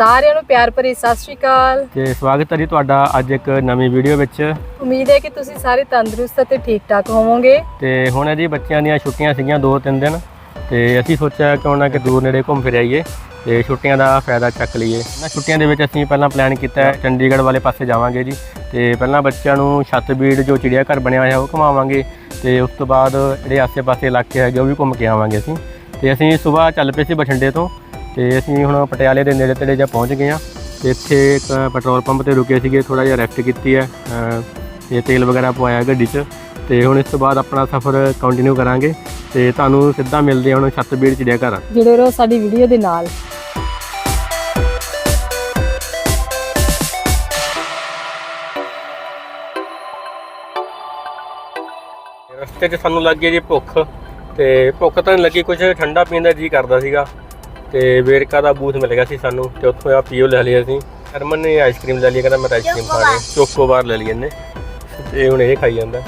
ਸਾਰਿਆਂ ਨੂੰ ਪਿਆਰ ਭਰੀ ਸਤਿ ਸ਼੍ਰੀ ਅਕਾਲ। ਤੇ ਸਵਾਗਤ ਹੈ ਜੀ ਤੁਹਾਡਾ ਅੱਜ ਇੱਕ ਨਵੀਂ ਵੀਡੀਓ ਵਿੱਚ। ਉਮੀਦ ਹੈ ਕਿ ਤੁਸੀਂ ਸਾਰੇ ਤੰਦਰੁਸਤ ਅਤੇ ਠੀਕ ਠਾਕ ਹੋਵੋਗੇ। ਤੇ ਹੁਣ ਹੈ ਜੀ ਬੱਚਿਆਂ ਦੀਆਂ ਛੁੱਟੀਆਂ ਸੀਗੀਆਂ 2-3 ਦਿਨ। ਤੇ ਅਸੀਂ ਸੋਚਿਆ ਕਿਉਂ ਨਾ ਕਿ ਦੂਰ ਨੇੜੇ ਘੁੰਮ ਫਿਰ ਆਈਏ ਤੇ ਛੁੱਟੀਆਂ ਦਾ ਫਾਇਦਾ ਚੱਕ ਲਈਏ। ਇਹਨਾਂ ਛੁੱਟੀਆਂ ਦੇ ਵਿੱਚ ਅਸੀਂ ਪਹਿਲਾਂ ਪਲਾਨ ਕੀਤਾ ਹੈ ਚੰਡੀਗੜ੍ਹ ਵਾਲੇ ਪਾਸੇ ਜਾਵਾਂਗੇ ਜੀ। ਤੇ ਪਹਿਲਾਂ ਬੱਚਿਆਂ ਨੂੰ ਛੱਤਬੀੜ ਜੋ ਚਿੜੀਆ ਘਰ ਬਣਿਆ ਹੋਇਆ ਉਹ ਘੁਮਾਵਾਂਗੇ। ਤੇ ਉਸ ਤੋਂ ਬਾਅਦ ਜਿਹੜੇ ਆਸੇ-ਪਾਸੇ ਇਲਾਕੇ ਹੈਗੇ ਉਹ ਵੀ ਘੁੰਮ ਕੇ ਆਵਾਂਗੇ ਅਸੀਂ। ਤੇ ਅਸੀਂ ਸਵੇਰ ਚੱਲ ਪਏ ਸੀ ਬਠਿੰਡੇ ਤੋਂ। ਤੇ ਅਸੀਂ ਹੁਣ ਪਟਿਆਲੇ ਦੇ ਨੇੜੇ ਤੇੜੇ ਜਾ ਪਹੁੰਚ ਗਏ ਹਾਂ। ਤੇ ਇੱਥੇ ਇੱਕ ਪੈਟਰੋਲ ਪੰਪ ਤੇ ਰੁਕੇ ਸੀਗੇ ਥੋੜਾ ਜਿਹਾ ਰੈਸਟ ਕੀਤੀ ਹੈ। ਤੇ ਤੇਲ ਵਗੈਰਾ ਪਵਾਇਆ ਗੱਡੀ 'ਚ। ਤੇ ਹੁਣ ਇਸ ਤੋਂ ਬਾਅਦ ਆਪਣਾ ਸਫ਼ਰ ਕੰਟੀਨਿਊ ਕਰਾਂਗੇ। ਤੇ ਤੁਹਾਨੂੰ ਸਿੱਧਾ ਮਿਲਦੇ ਹਾਂ ਹੁਣ ਛੱਤਬੀੜ ਚਿੜੀਆ ਘਰ ਜੁੜੇ ਰਹੋ ਸਾਡੀ ਵੀਡੀਓ ਦੇ ਨਾਲ। ਰਸਤੇ 'ਚ ਸਾਨੂੰ ਲੱਗੀ ਜੀ ਭੁੱਖ। ਤੇ ਭੁੱਖ ਤਾਂ ਨਹੀਂ ਲੱਗੀ ਕੁਝ ਠੰਡਾ ਪੀਣ ਦਾ ਜੀ ਕਰਦਾ ਸੀਗਾ। ਤੇ ਵੇਰਕਾ ਦਾ ਬੂਥ ਮਿਲ ਗਿਆ ਸੀ ਸਾਨੂੰ ਤੇ ਉੱਥੋਂ ਆ ਪੀਓ ਲੈ ਲਈ ਅਸੀਂ। ਹਰਮਨ ਨੇ ਆਈਸਕ੍ਰੀਮ ਲੈ ਲਈ ਕਹਿੰਦਾ ਮੈਂ ਆਈਸਕ੍ਰੀਮ ਖਾਣੀ ਚੋਕੋ ਬਾਰ ਲੈ ਲਈ ਇਹਨੇ। ਤੇ ਹੁਣ ਇਹ ਖਾਈ ਜਾਂਦਾ।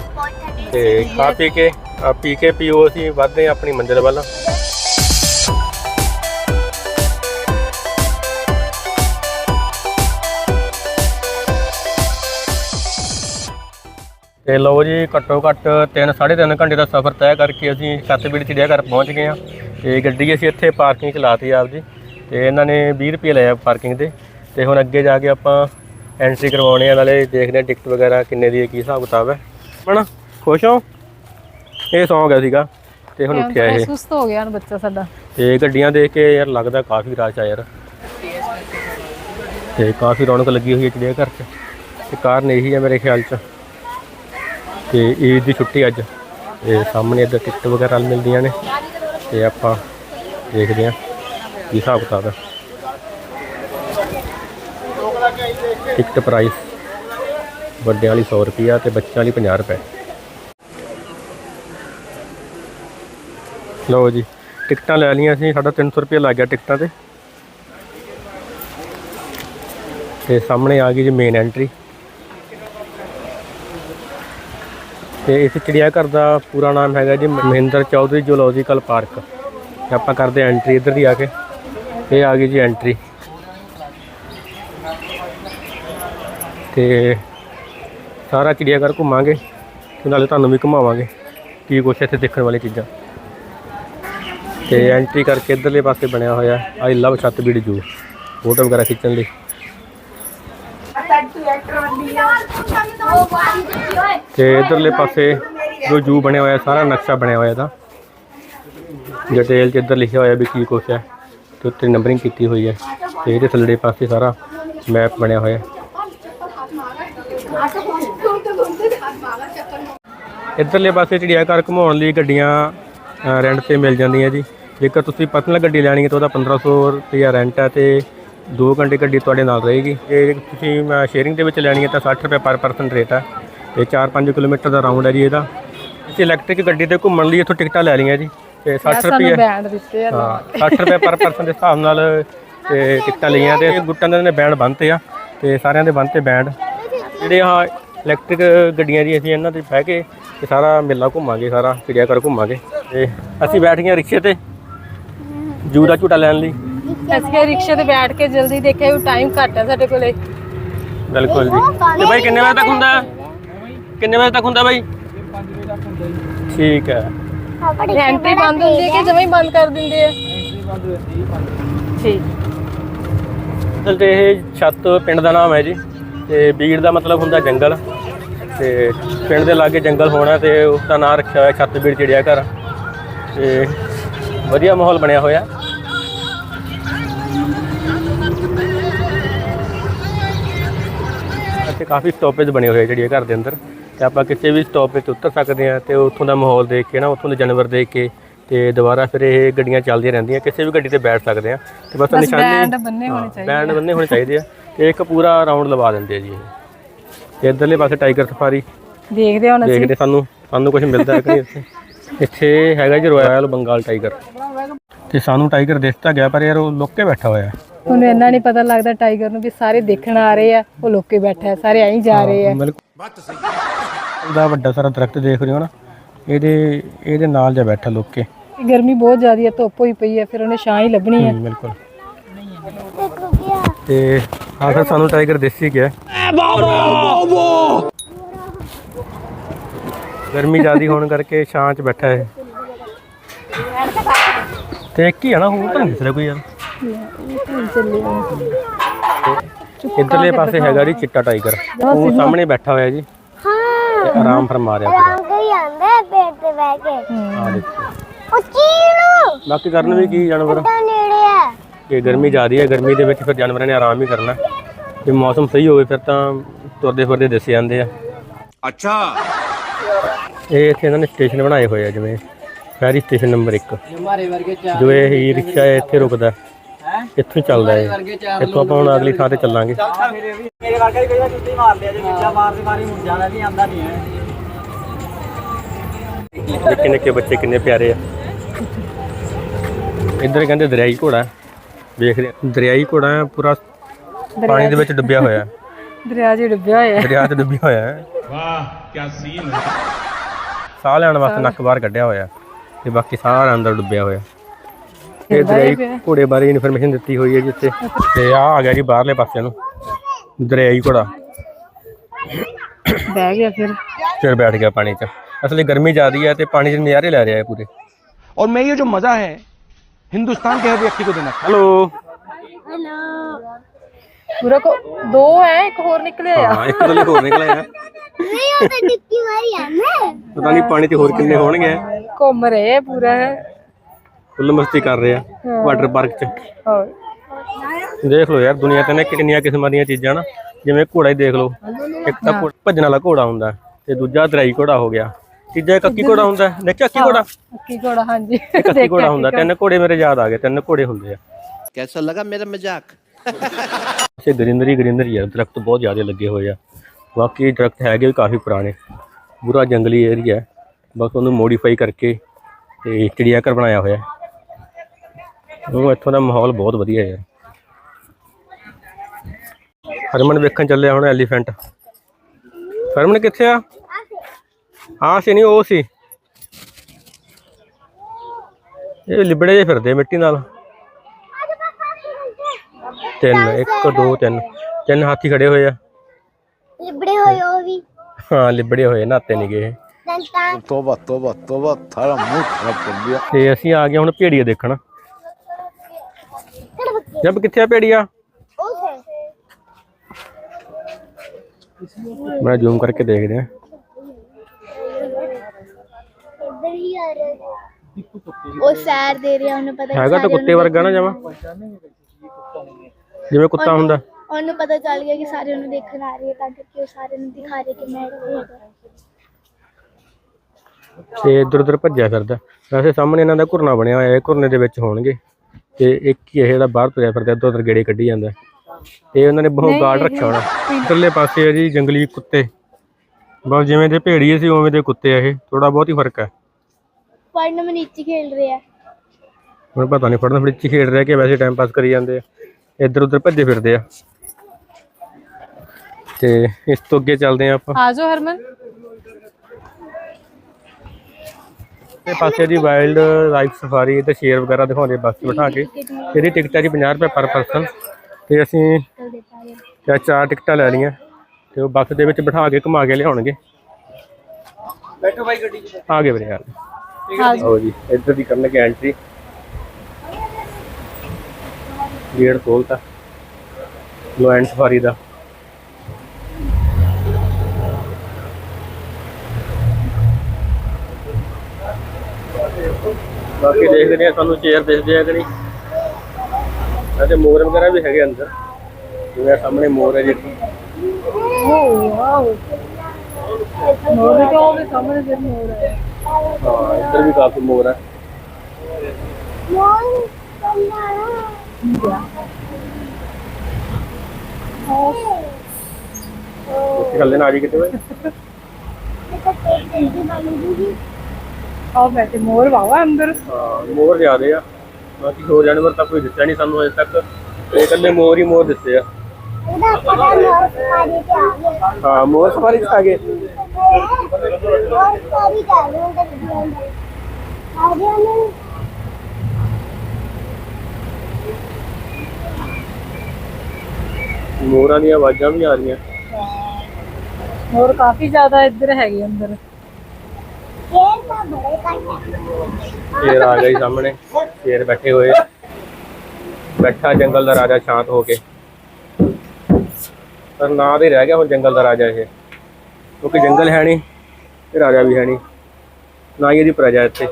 ਤੇ ਖਾ ਪੀ ਕੇ ਆ ਪੀ ਕੇ ਪੀਓ ਅਸੀਂ ਵੱਧਦੇ ਆਪਣੀ ਮੰਜ਼ਿਲ ਵੱਲ। ਤੇ ਲਓ ਜੀ ਘੱਟੋ ਘੱਟ 3 3.5 ਘੰਟੇ ਦਾ ਸਫ਼ਰ ਤੈਅ ਕਰਕੇ ਅਸੀਂ ਛੱਤਬੀੜ ਚਿੜੀਆ ਘਰ ਪਹੁੰਚ ਗਏ ਹਾਂ। ਤੇ ਗੱਡੀ ਅਸੀਂ ਇੱਥੇ ਪਾਰਕਿੰਗ 'ਚ ਲਾਤੀ ਆਪਦੀ ਤੇ ਇਹਨਾਂ ਨੇ 20 ਰੁਪਏ ਲਏ ਆ ਪਾਰਕਿੰਗ ਦੇ ਤੇ ਹੁਣ ਅੱਗੇ ਜਾ ਕੇ ਆਪਾਂ ਐਂਟਰੀ ਕਰਵਾਉਣੀ ਆ ਨਾਲੇ ਦੇਖਦੇ ਹਾਂ ਟਿਕਟ ਵਗੈਰਾ ਕਿੰਨੇ ਦੀ ਹੈ ਕੀ ਹਿਸਾਬ ਕਿਤਾਬ ਹੈ। ਬਣਾ ਖੁਸ਼ ਹੋ? ਇਹ ਸੌਂ ਗਿਆ ਸੀਗਾ ਤੇ ਹੁਣ ਉੱਠਿਆ ਇਹ। ਸੁਸਤ ਹੋ ਗਿਆ ਹੁਣ ਬੱਚਾ ਸਾਡਾ। ਤੇ ਗੱਡੀਆਂ ਦੇਖ ਕੇ ਯਾਰ ਲੱਗਦਾ ਕਾਫੀ ਰਸ਼ ਆ ਯਾਰ। ਤੇ ਕਾਫੀ ਰੌਣਕ ਲੱਗੀ ਹੋਈ ਹੈ ਚਿੜੀਆ ਘਰ 'ਚ। ਤੇ ਕਾਰਨ ਇਹੀ ਹੈ ਮੇਰੇ ਖਿਆਲ 'ਚ। ਤੇ ਈਦ ਦੀ ਛੁੱਟੀ ਅੱਜ। ਤੇ ਸਾਹਮਣੇ ਇੱਧਰ ਟਿਕਟ ਵਗੈਰਾ ਮਿਲਦੀਆਂ ਨੇ। ਤੇ ਆਪਾਂ ਦੇਖਦੇ ਹਾਂ ਕੀ ਹਿਸਾਬ ਕਿਤਾਬ ਹੈ। ਟਿਕਟ ਪ੍ਰਾਈਸ ਵੱਡਿਆਂ ਵਾਲੀ 100 ਰੁਪਿਆ ਤੇ ਬੱਚਿਆਂ ਵਾਲੀ 50 ਰੁਪਏ। ਲਓ ਜੀ, ਟਿਕਟਾਂ ਲੈ ਲਈਆਂ ਸੀ, ਸਾਡਾ 300 ਰੁਪਏ ਲੱਗ ਗਿਆ ਟਿਕਟਾਂ ਤੇ। ਤੇ ਸਾਹਮਣੇ ਆ ਗਈ ਜੀ ਮੇਨ ਐਂਟਰੀ ਤੇ ਇਸ ਚਿੜੀਆ ਘਰ ਦਾ ਪੂਰਾ ਨਾਮ ਹੈਗਾ ਜੀ ਮਹਿੰਦਰ ਚੌਧਰੀ ਜੂਲੋਜੀਕਲ ਪਾਰਕ। ਆਪਾਂ ਕਰਦੇ ਐਂਟਰੀ ਇੱਧਰ ਦੀ ਆ ਕੇ। ਇਹ ਆ ਗਈ ਜੀ ਐਂਟਰੀ ਤੇ ਸਾਰਾ ਚਿੜੀਆ ਘਰ ਘੁੰਮਾਂਗੇ ਤੇ ਨਾਲੇ ਤੁਹਾਨੂੰ ਵੀ ਘੁਮਾਵਾਂਗੇ, ਕੀ ਕੁਛ ਇੱਥੇ ਦੇਖਣ ਵਾਲੀ ਚੀਜ਼ਾਂ। ਤੇ ਐਂਟਰੀ ਕਰਕੇ ਇਧਰਲੇ ਪਾਸੇ ਬਣਿਆ ਹੋਇਆ ਆਈ ਲਵ ਛੱਤਬੀੜ ਜੂ ਫੋਟੋ ਵਗੈਰਾ ਖਿੱਚਣ ਲਈ। ਤੇ ਇਧਰਲੇ ਪਾਸੇ ਜੋ ਜੂ ਬਣਿਆ ਹੋਇਆ, ਸਾਰਾ ਨਕਸ਼ਾ ਬਣਿਆ ਹੋਇਆ ਦਾ ਡਿਟੇਲ ਚ ਇੱਧਰ ਲਿਖਿਆ ਹੋਇਆ ਵੀ ਕੀ ਕੁਛ ਹੈ, ਤੇ ਉੱਤੇ ਨੰਬਰਿੰਗ ਕੀਤੀ ਹੋਈ ਹੈ। ਤੇ ਇਹਦੇ ਥੱਲੇ ਪਾਸੇ ਸਾਰਾ ਮੈਪ ਬਣਿਆ ਹੋਇਆ। ਇੱਧਰਲੇ ਪਾਸੇ ਚਿੜੀਆ ਘਰ ਘੁਮਾਉਣ ਲਈ ਗੱਡੀਆਂ ਰੈਂਟ ਤੇ ਮਿਲ ਜਾਂਦੀਆਂ ਜੀ। ਜੇਕਰ ਤੁਸੀਂ ਪਰਸਨਲ ਗੱਡੀ ਲੈਣੀ ਹੈ, ਤਾਂ ਉਹਦਾ 1500 ਰੁਪਇਆ ਰੈਂਟ ਹੈ ਤੇ 2 ਘੰਟੇ ਗੱਡੀ ਤੁਹਾਡੇ ਨਾਲ ਰਹੇਗੀ। ਜੇ ਤੁਸੀਂ ਸ਼ੇਅਰਿੰਗ ਦੇ ਵਿੱਚ ਲੈਣੀ ਹੈ ਤਾਂ 60 ਰੁਪਏ ਪਰ ਪਰਸਨ ਰੇਟ ਹੈ ਤੇ 4-5 ਕਿਲੋਮੀਟਰ ਦਾ ਰਾਊਂਡ ਹੈ ਜੀ ਇਹਦਾ। ਅਸੀਂ ਇਲੈਕਟ੍ਰਿਕ ਗੱਡੀ ਤੇ ਘੁੰਮਣ ਲਈ ਇੱਥੋਂ ਟਿਕਟਾਂ ਲੈ ਲਈਆਂ ਜੀ। ਤੇ 60 ਸਾਨੂੰ ਰੁਪਏ ਬੈਂਡ ਦਿੱਤੇ ਆ ਹਾਂ 60 ਰੁਪਏ ਪਰ ਪਰਸਨ ਦੇ ਹਿਸਾਬ ਨਾਲ ਤੇ ਟਿਕਟਾਂ ਲਈਆਂ ਤੇ ਗੁੱਟਾਂ ਦੇ ਨੇ ਬੈਂਡ ਬੰਨਤੇ ਆ। ਤੇ ਸਾਰਿਆਂ ਦੇ ਬੰਨਤੇ ਬੈਂਡ ਜਿਹੜੇ ਆ ਇਲੈਕਟ੍ਰਿਕ ਗੱਡੀਆਂ ਜੀ ਅਸੀਂ ਇਹਨਾਂ ਤੇ ਬਹਿ ਕੇ ਤੇ ਸਾਰਾ ਮੇਲਾ ਘੁੰਮਾਂਗੇ ਸਾਰਾ ਚਿੜੀਆ ਘਰ ਘੁੰਮਾਂਗੇ। ਤੇ ਅਸੀਂ ਬੈਠ ਗਏ ਰਿਕਸ਼ੇ ਤੇ। ਜੂ ਦਾ ਝੂਟਾ ਲੈਣ ਲਈ। ਅਸੀਂ ਰਿਕਸ਼ੇ ਤੇ ਬੈਠ ਕੇ ਜਲਦੀ ਦੇਖਿਆ ਟਾਈਮ ਘੱਟ ਹੈ ਸਾਡੇ ਕੋਲੇ। ਬਿਲਕੁਲ ਜੀ। ਤੇ ਬਾਈ ਕਿੰਨੇ ਵਜੇ ਤੱਕ ਹੁੰਦਾ? ਹੈ? ਕਿੰਨੇ ਵਜੇ ਤੱਕ ਹੁੰਦਾ ਬਾਈ? ਠੀਕ ਹੈ। ਐਂਟਰੀ ਬੰਦ ਹੁੰਦੀ ਹੈ ਕਿ ਜਮਾਂ ਹੀ ਬੰਦ ਕਰ ਦਿੰਦੇ ਆ? ਠੀਕ। ਅਸਲ ਤੇ ਇਹ ਛੱਤ ਪਿੰਡ ਦਾ ਨਾਮ ਹੈ ਜੀ। ਤੇ ਬੀੜ ਦਾ ਮਤਲਬ ਹੁੰਦਾ ਜੰਗਲ। ਤੇ ਪਿੰਡ ਦੇ ਲਾਗੇ ਜੰਗਲ ਹੋਣਾ ਤੇ ਉਸ ਦਾ ਨਾਮ ਰੱਖਿਆ ਹੋਇਆ ਛੱਤਬੀੜ ਚਿੜੀਆ ਘਰ। ਤੇ ਵਧੀਆ ਮਾਹੌਲ ਬਣਿਆ ਹੋਇਆ। ਇੱਥੇ ਕਾਫੀ ਸਟਾਪੇਜ ਬਣੇ ਹੋਏ ਆ ਚਿੜੀਆ ਘਰ ਦੇ ਅੰਦਰ। ਤੇ ਆਪਾਂ ਕਿਸੇ ਵੀ ਸਟਾਪ ਤੇ ਉਤਰ ਸਕਦੇ ਆ ਤੇ ਉੱਥੋਂ ਦਾ ਮਾਹੌਲ ਦੇਖ ਕੇ ਨਾ ਉੱਥੋਂ ਦੇ ਜਾਨਵਰ ਦੇਖ ਕੇ ਤੇ ਦੁਬਾਰਾ ਫਿਰ ਇਹ ਗੱਡੀਆਂ ਚੱਲਦੀਆਂ ਰਹਿੰਦੀਆਂ। ਕਿਸੇ ਵੀ ਗੱਡੀ ਤੇ ਬੈਠ ਸਕਦੇ ਆ ਤੇ ਬਸ ਨਿਸ਼ਾਨੀ ਬੈਂਡ ਬੰਨੇ ਹੋਣੇ ਚਾਹੀਦੇ ਬੈਂਡ ਬੰਨੇ ਹੋਣੇ ਚਾਹੀਦੇ ਆ ਤੇ ਇੱਕ ਪੂਰਾ ਰਾਉਂਡ ਲਵਾ ਦਿੰਦੇ ਆ ਜੀ ਇਹ। ਤੇ ਇਧਰਲੇ ਪਾਸੇ ਟਾਈਗਰ ਸਫਾਰੀ। ਦੇਖਦੇ ਹੁਣ ਅਸੀਂ। ਦੇਖਦੇ ਸਾਨੂੰ ਸਾਨੂੰ ਕੁਝ ਮਿਲਦਾ ਹੈ ਕਿ ਨਹੀਂ ਇੱਥੇ। ਇੱਥੇ ਹੈਗਾ ਜੀ ਰਾਇਲ ਬੰਗਾਲ ਟਾਈਗਰ ਤੇ ਸਾਨੂੰ ਟਾਈਗਰ ਦਿਸਤਾ ਗਿਆ ਪਰ ਯਾਰ ਉਹ ਲੁੱਕ ਕੇ ਬੈਠਾ ਹੋਇਆ। ਹੈ ਉਹਨੂੰ ਇੰਨਾ ਨਹੀਂ ਪਤਾ ਲੱਗਦਾ ਟਾਈਗਰ ਨੂੰ ਵੀ ਸਾਰੇ ਦੇਖਣ ਆ ਰਹੇ ਆ ਉਹ ਲੋਕੇ ਬੈਠਾ ਸਾਰੇ ਐਂ ਜਾ ਰਹੇ ਆ। ਬਿਲਕੁਲ। ਉਹਦਾ ਵੱਡਾ ਸਾਰਾ ਦਰਖਤ ਦੇਖ ਰਹੇ ਹੋ ਨਾ ਇਹਦੇ ਇਹਦੇ ਨਾਲ ਜਾ ਬੈਠਾ ਲੁੱਕ। ਗਰਮੀ ਬਹੁਤ ਜ਼ਿਆਦੀ ਹੈ ਧੁੱਪ ਹੋਈ ਪਈ ਹੈ ਫਿਰ ਉਹਨੇ ਛਾਂ ਹੀ ਲੱਭਣੀ ਹੈ ਬਿਲਕੁਲ। ਤੇ ਫਿਰ ਸਾਨੂੰ ਟਾਈਗਰ ਦਿਸ ਗਿਆ। ਗਰਮੀ ਜ਼ਿਆਦੀ ਹੋਣ ਕਰਕੇ ਛਾਂ 'ਚ ਬੈਠਾ ਹੈ ਤੇ ਇੱਕ ਹੀ ਆ ਨਾ ਹੋਰ ਤਾਂ ਨਹੀਂ ਦਿਸ ਰਿਹਾ ਕੋਈ ਯਾਰ। ਇੱਧਰਲੇ ਪਾਸੇ ਹੈਗਾ ਜੀ ਚਿੱਟਾ ਟਾਈਗਰ। ਉਹ ਸਾਹਮਣੇ ਬੈਠਾ ਹੋਇਆ ਜੀ। ਹਾਂ। ਆਰਾਮ ਫਰਮਾ ਰਿਹਾ ਆਰਾਮ ਕਰੀ ਆਂਦਾ ਪੇੜ ਤੇ ਬਹਿ ਕੇ। ਆ ਦੇਖੋ। ਉਹ ਚੀਲੂ ਬਾਕੀ ਕਰਨ ਵੀ ਕੀ ਜਾਨਵਰ? ਤਾਂ ਨੇੜੇ ਆ? ਕਿ ਗਰਮੀ ਜ਼ਿਆਦੀ ਹੈ ਗਰਮੀ ਦੇ ਵਿੱਚ ਫਿਰ ਜਾਨਵਰਾਂ ਨੇ ਆਰਾਮ ਹੀ ਕਰਨਾ। ਜੇ ਮੌਸਮ ਸਹੀ ਹੋਵੇ ਫਿਰ ਤਾਂ ਤੁਰਦੇ ਫਿਰਦੇ ਦਿਸੇ ਜਾਂਦੇ ਆ। ਅੱਛਾ। ਇਹ ਇੱਥੇ ਇਹਨਾਂ ਨੇ ਸਟੇਸ਼ਨ ਬਣਾਏ ਹੋਏ ਆ ਜਿਵੇਂ ਫੈਰੀ ਸਟੇਸ਼ਨ ਨੰਬਰ 1 ਜੋ ਇਹ ਰਿਕਸ਼ਾ ਇੱਥੇ ਰੁਕਦਾ। ਇੱਥੋਂ ਹੀ ਚੱਲਦਾ ਹੈ ਇੱਥੋਂ ਆਪਾਂ ਹੁਣ ਅਗਲੀ ਥਾਂ ਤੇ ਚੱਲਾਂਗੇ। ਮੇਰੇ ਵਰਗਾ ਹੀ ਕਈ ਵਾਰ ਜੁੱਤੀ ਮਾਰ ਲਿਆ ਜੇ ਵਿੱਚਾ ਮਾਰਦੇ ਮਾਰੀ ਮੁੜ ਜਾਣਾ ਨਹੀਂ ਆਂਦਾ ਨਹੀਂ ਹੈ। ਨਿੱਕੇ ਨਿੱਕੇ ਬੱਚੇ ਕਿੰਨੇ ਪਿਆਰੇ ਆ। ਇੱਧਰ ਕਹਿੰਦੇ ਦਰਿਆਈ ਘੋੜਾ ਵੇਖਦੇ ਆ। ਦਰਿਆਈ ਘੋੜਾ ਹੈ, ਪੂਰਾ ਪਾਣੀ ਦੇ ਵਿੱਚ ਡੁੱਬਿਆ ਹੋਇਆ ਹੈ। ਦਰਿਆ 'ਚ ਡੁੱਬਿਆ ਹੋਇਆ ਹੈ। ਦਰਿਆ ਤੇ ਡੁੱਬਿਆ ਹੋਇਆ ਹੈ। ਵਾਹ ਕੀ ਸੀਨ ਸਾਹ ਲੈਣ ਵਾਸਤੇ ਨੱਕ ਬਾਹਰ ਕੱਢਿਆ ਹੋਇਆ ਤੇ ਬਾਕੀ ਸਾਰਾ ਅੰਦਰ ਡੁੱਬਿਆ ਹੋਇਆ ਇਹ ਦਰਿਆਈ ਘੋੜੇ ਬਾਰੇ ਇਨਫੋਰਮੇਸ਼ਨ ਦਿੱਤੀ ਹੋਈ ਹੈ ਜਿੱਥੇ ਤੇ ਆ ਆ ਗਿਆ ਜੀ ਬਾਹਰਲੇ ਪਾਸੇ ਨੂੰ ਦਰਿਆਈ ਘੋੜਾ ਬਹਿ ਗਿਆ ਫਿਰ ਫਿਰ ਬੈਠ ਗਿਆ ਪਾਣੀ 'ਚ ਅਸਲੀ ਗਰਮੀ ਜ਼ਿਆਦੀ ਹੈ ਤੇ ਪਾਣੀ 'ਚ ਨਜ਼ਾਰੇ ਲੈ ਰਿਹਾ ਹੈ ਪੂਰੇ और मैं ये जो मजा है हिंदुस्तान के हर व्यक्ति को देना ਹੈਲੋ ਪੂਰਾ ਕੋ ਦੋ ਹੈ ਇੱਕ ਹੋਰ ਨਿਕਲੇ ਆ ਹਾਂ ਇੱਕ ਦਲੇ ਹੋਰ ਨਿਕਲਿਆ ਹੈ ਨਹੀਂ ਉਹ ਤਾਂ ਡਿੱਕੀ ਮਾਰੀ ਆਂਦਾ ਪਤਾ ਨਹੀਂ ਪਾਣੀ 'ਚ ਹੋਰ ਕਿੰਨੇ ਹੋਣਗੇ ਘੁੰਮ ਰਹੇ ਆ ਪੂਰਾ ਫੁੱਲ ਮਸਤੀ ਕਰ ਰਹੇ ਆ ਵਾਟਰ ਪਾਰਕ 'ਚ ਹੋਰ ਦੇਖ ਲਓ ਯਾਰ ਦੁਨੀਆ ਤੇ ਨਾ ਕਿੰਨੀਆਂ ਕਿਸਮਾਂ ਦੀਆਂ ਚੀਜ਼ਾਂ ਨਾ ਜਿਵੇਂ ਘੋੜਾ ਹੀ ਦੇਖ ਲਓ ਇੱਕ ਤਾਂ ਘੋ- ਭੱਜਣ ਵਾਲਾ ਘੋੜਾ ਹੁੰਦਾ ਤੇ ਦੂਜਾ ਦਰਾਈ ਘੋੜਾ ਹੋ ਗਿਆ ਤੀਜਾ ਕੱਕੀ ਘੋੜਾ ਹੁੰਦਾ ਦੇਖਿਆ ਕੱਕੀ ਘੋੜਾ ਕੀ ਘੋੜਾ ਹਾਂਜੀ ਇਹ ਕੱਕੀ ਘੋੜਾ ਹੁੰਦਾ ਤਿੰਨ ਘੋੜੇ ਮੇਰੇ ਯਾਦ ਆ ਗਏ ਤਿੰਨ ਘੋੜੇ ਹੁੰਦੇ ਆ कैसा लगा मेरा मजाक ਸੇ ਗ੍ਰੀਨਰੀ ਗ੍ਰੀਨਰੀ ਆ ਦਰਖਤ ਬਹੁਤ ਜ਼ਿਆਦਾ ਲੱਗੇ ਹੋਏ ਆ ਬਾਕੀ ਦਰਖਤ ਹੈਗੇ ਵੀ ਕਾਫੀ ਪੁਰਾਣੇ ਪੂਰਾ ਜੰਗਲੀ ਏਰੀਆ ਹੈ ਬਸ ਉਹਨੂੰ ਮੋਡੀਫਾਈ ਕਰਕੇ ਤੇ ਚਿੜੀਆ ਘਰ ਬਣਾਇਆ ਹੋਇਆ ਹੈ ਉਹ ਇੱਥੋਂ ਦਾ ਮਾਹੌਲ ਬਹੁਤ ਵਧੀਆ ਹੈ। ਹਰਮਨ ਵੇਖਣ ਚੱਲਿਆ ਹੁਣ ਐਲੀਫੈਂਟ ਹਰਮਨ ਕਿੱਥੇ ਆ? ਆ ਸੀ ਨਹੀਂ ਉਹ ਸੀ। ਇਹ ਲਿਬੜੇ ਜੇ ਫਿਰਦੇ ਮਿੱਟੀ ਨਾਲ। ਤਿੰਨ ਇੱਕ ਦੋ ਤਿੰਨ। ਤਿੰਨ ਹਾਥੀ ਖੜੇ ਹੋਏ ਆ। ਲਿਬੜੇ ਹੋਏ ਉਹ ਵੀ। ਹਾਂ ਲਿਬੜੇ ਹੋਏ ਨਾਤੇ ਨਹੀਂ ਗਏ। ਤੋਬਾ ਤੋਬਾ ਤੋਬਾ ਥਾਰਾ ਮੂੰਹ ਖਰਾਬ ਤੇ ਅਸੀਂ ਆ ਗਏ ਹੁਣ ਭੇੜੀਆ ਦੇਖਣ। ਜਬ ਕਿੱਥੇ ਆ ਭੇੜੀਆ? ਮੈਂ ਜ਼ੂਮ ਕਰਕੇ ਦੇਖਦੇ ਆ ਇੱਧਰ ਹੀ। ਆ ਰਿਹਾ ਉਹ ਸੈਰ ਦੇ ਰਿਹਾ ਉਹਨੂੰ ਪਤਾ ਹੈਗਾ ਤਾਂ ਕੁੱਤੇ ਵਰਗਾ ਨਾ ਜਮਾ। ਜਿਵੇਂ ਕੁੱਤਾ ਹੁੰਦਾ। ਉਹਨੂੰ ਪਤਾ ਚੱਲ ਗਿਆ ਕਿ ਸਾਰੇ ਉਹਨੂੰ ਦੇਖਣ ਆ ਰਹੇ ਆ ਤਾਂ ਕਰਕੇ ਉਹ ਸਾਰੇ ਨੂੰ ਦਿਖਾ ਰਹੇ ਕਿ ਮੈਂ ਇੱਥੇ ਹੈਗਾ। ਤੇ ਇੱਧਰ ਉੱਧਰ ਭੱਜਿਆ ਫਿਰਦਾ। ਵੈਸੇ ਸਾਹਮਣੇ ਇਹਨਾਂ ਦਾ ਘੁਰਨਾ ਬਣਿਆ ਹੋਇਆ ਹੈ ਘੁਰਨੇ ਦੇ ਵਿੱਚ ਹੋਣਗੇ। ਤੇ ਇੱਕ ਹੀ ਇਹ ਜਿਹੜਾ ਬਾਹਰ ਤੁਰਿਆ ਫਿਰਦਾ ਇੱਧਰ ਉੱਧਰ ਗੇੜੇ ਕੱਢੀ ਜਾਂਦਾ। ਤੇ ਉਹਨਾਂ ਨੇ ਬਹੁਤ ਗਾਰਡ ਰੱਖਿਆ ਹੋਣਾ। ਇੱਧਰਲੇ ਪਾਸੇ ਹੈ ਜੀ ਜੰਗਲੀ ਕੁੱਤੇ। ਬਸ ਜਿਵੇਂ ਦੇ ਭੇੜੀਏ ਸੀ ਉਵੇਂ ਦੇ ਕੁੱਤੇ ਆ ਇਹ। ਥੋੜਾ ਬਹੁਤ ਹੀ ਫ਼ਰਕ ਹੈ। ਪੜਨ ਮੈਂ ਨੀਚੇ ਖੇਡ ਰਿਹਾ ਹੁਣ ਪਤਾ ਨਹੀਂ ਫੜਨ ਫੜਿੱਚੀ ਖੇਡ ਰਿਹਾ ਕਿ ਵੈਸੇ ਟਾਈਮ ਪਾਸ ਕਰੀ ਜਾਂਦੇ ਆ। ਇੱਧਰ ਉੱਧਰ ਭੱਜੇ ਫਿਰਦੇ ਆ। ਤੇ ਇਸ ਤੋਂ ਅੱਗੇ ਚੱਲਦੇ ਆ ਆਪਾਂ। ਆ ਜਾਓ ਹਰਮਨ। ਤੇ ਪਾਸੇ ਦੀ ਵਾਈਲਡ ਲਾਈਫ ਸਫਾਰੀ ਤੇ ਸ਼ੇਰ ਵਗੈਰਾ ਦਿਖਾਉਂਦੇ ਬੱਸ ਬਿਠਾ ਕੇ। ਇਹਦੀ ਟਿਕਟ ਹੈ ਜੀ 50 ਰੁਪਏ ਪਰ ਪਰਸਨ ਤੇ ਅਸੀਂ ਚਾਰ ਚਾਰ ਟਿਕਟਾਂ ਲੈ ਲਈਆਂ। ਤੇ ਉਹ ਬੱਸ ਦੇ ਵਿੱਚ ਬਿਠਾ ਕੇ ਘੁਮਾ ਕੇ ਲਿਆਉਣਗੇ। ਬੈਠੋ ਬਾਈ ਗੱਡੀ 'ਚ। ਆ ਗਏ ਵੀਰੇ ਯਾਰ ਆਓ ਜੀ ਇੱਧਰ ਦੀ ਕਰਨਗੇ ਐਂਟਰੀ ਗੇਟ ਖੋਲਤਾ। ਲੋਇਨ ਸਫਾਰੀ ਦਾ। ਬਾਕੀ ਦੇਖਦੇ ਆ ਸਾਨੂੰ ਚੇਅਰ ਦਿਖਦੇ ਆ ਕਿ ਨਹੀਂ। ਅਤੇ ਮੋਰ ਵਗੈਰਾ ਵੀ ਹੈਗੇ ਅੰਦਰ। ਜਿਵੇਂ ਸਾਹਮਣੇ ਮੋਰ ਹੈ ਜੀ। ਓ ਵਾਓ ਮੋਰ ਵੀ ਕਹੋਗੇ ਸਾਹਮਣੇ ਫਿਰ ਮੋਰ ਹੈ ਹਾਂ ਇੱਧਰ ਵੀ ਕਾਫੀ ਮੋਰ ਹੈ। ਮੋਰ ਕੰਨਾ ਗੱਲੇ ਨਾ ਆ ਜੀ ਕਿਤੇ ਓਏ ਆਹ ਬੈਠੇ ਮੋਰ ਵਾਵਾ ਅੰਦਰ। ਹਾਂ ਮੋਰ ਜ਼ਿਆਦੇ ਆ। ਬਾਕੀ ਹੋਰ ਜਾਨਵਰ ਤਾਂ ਕੋਈ ਦਿੱਤਾ ਨਹੀਂ ਸਾਨੂੰ ਅਜੇ ਤੱਕ। ਇਹ ਇਕੱਲੇ ਮੋਰ ਹੀ ਮੋਰ ਦਿੱਤੇ ਆ। ਉਹਦਾ ਪਤਾ ਮੋਰ ਸਵਾਰੀ ਤੇ ਆ ਗਿਆ ਹਾਂ ਮੋਰ ਸਵਾਰੀ 'ਚ ਆ ਗਏ। ਮੋਰ ਦੀਆਂ ਆਵਾਜ਼ਾਂ ਵੀ ਆ ਰਹੀਆਂ। ਮੋਰ ਕਾਫੀ ਜ਼ਿਆਦਾ ਇੱਧਰ ਹੈਗੇ ਅੰਦਰ। ਸ਼ੇਰ ਆ ਗਈ ਸਾਹਮਣੇ ਸ਼ੇਰ ਬੈਠੇ ਹੋਏ। ਬੈਠਾ ਜੰਗਲ ਦਾ ਰਾਜਾ ਸ਼ਾਂਤ ਹੋ ਕੇ। ਪਰ ਨਾਂ ਦੇ ਰਹਿ ਗਿਆ ਹੁਣ ਜੰਗਲ ਦਾ ਰਾਜਾ ਇਹ ਕਿਉਂਕਿ ਜੰਗਲ ਹੈ ਨਹੀਂ ਤੇ ਰਾਜਾ ਵੀ ਹੈ ਨਹੀਂ। ਨਾ ਹੀ ਇਹਦੀ ਪ੍ਰਜਾ ਇੱਥੇ।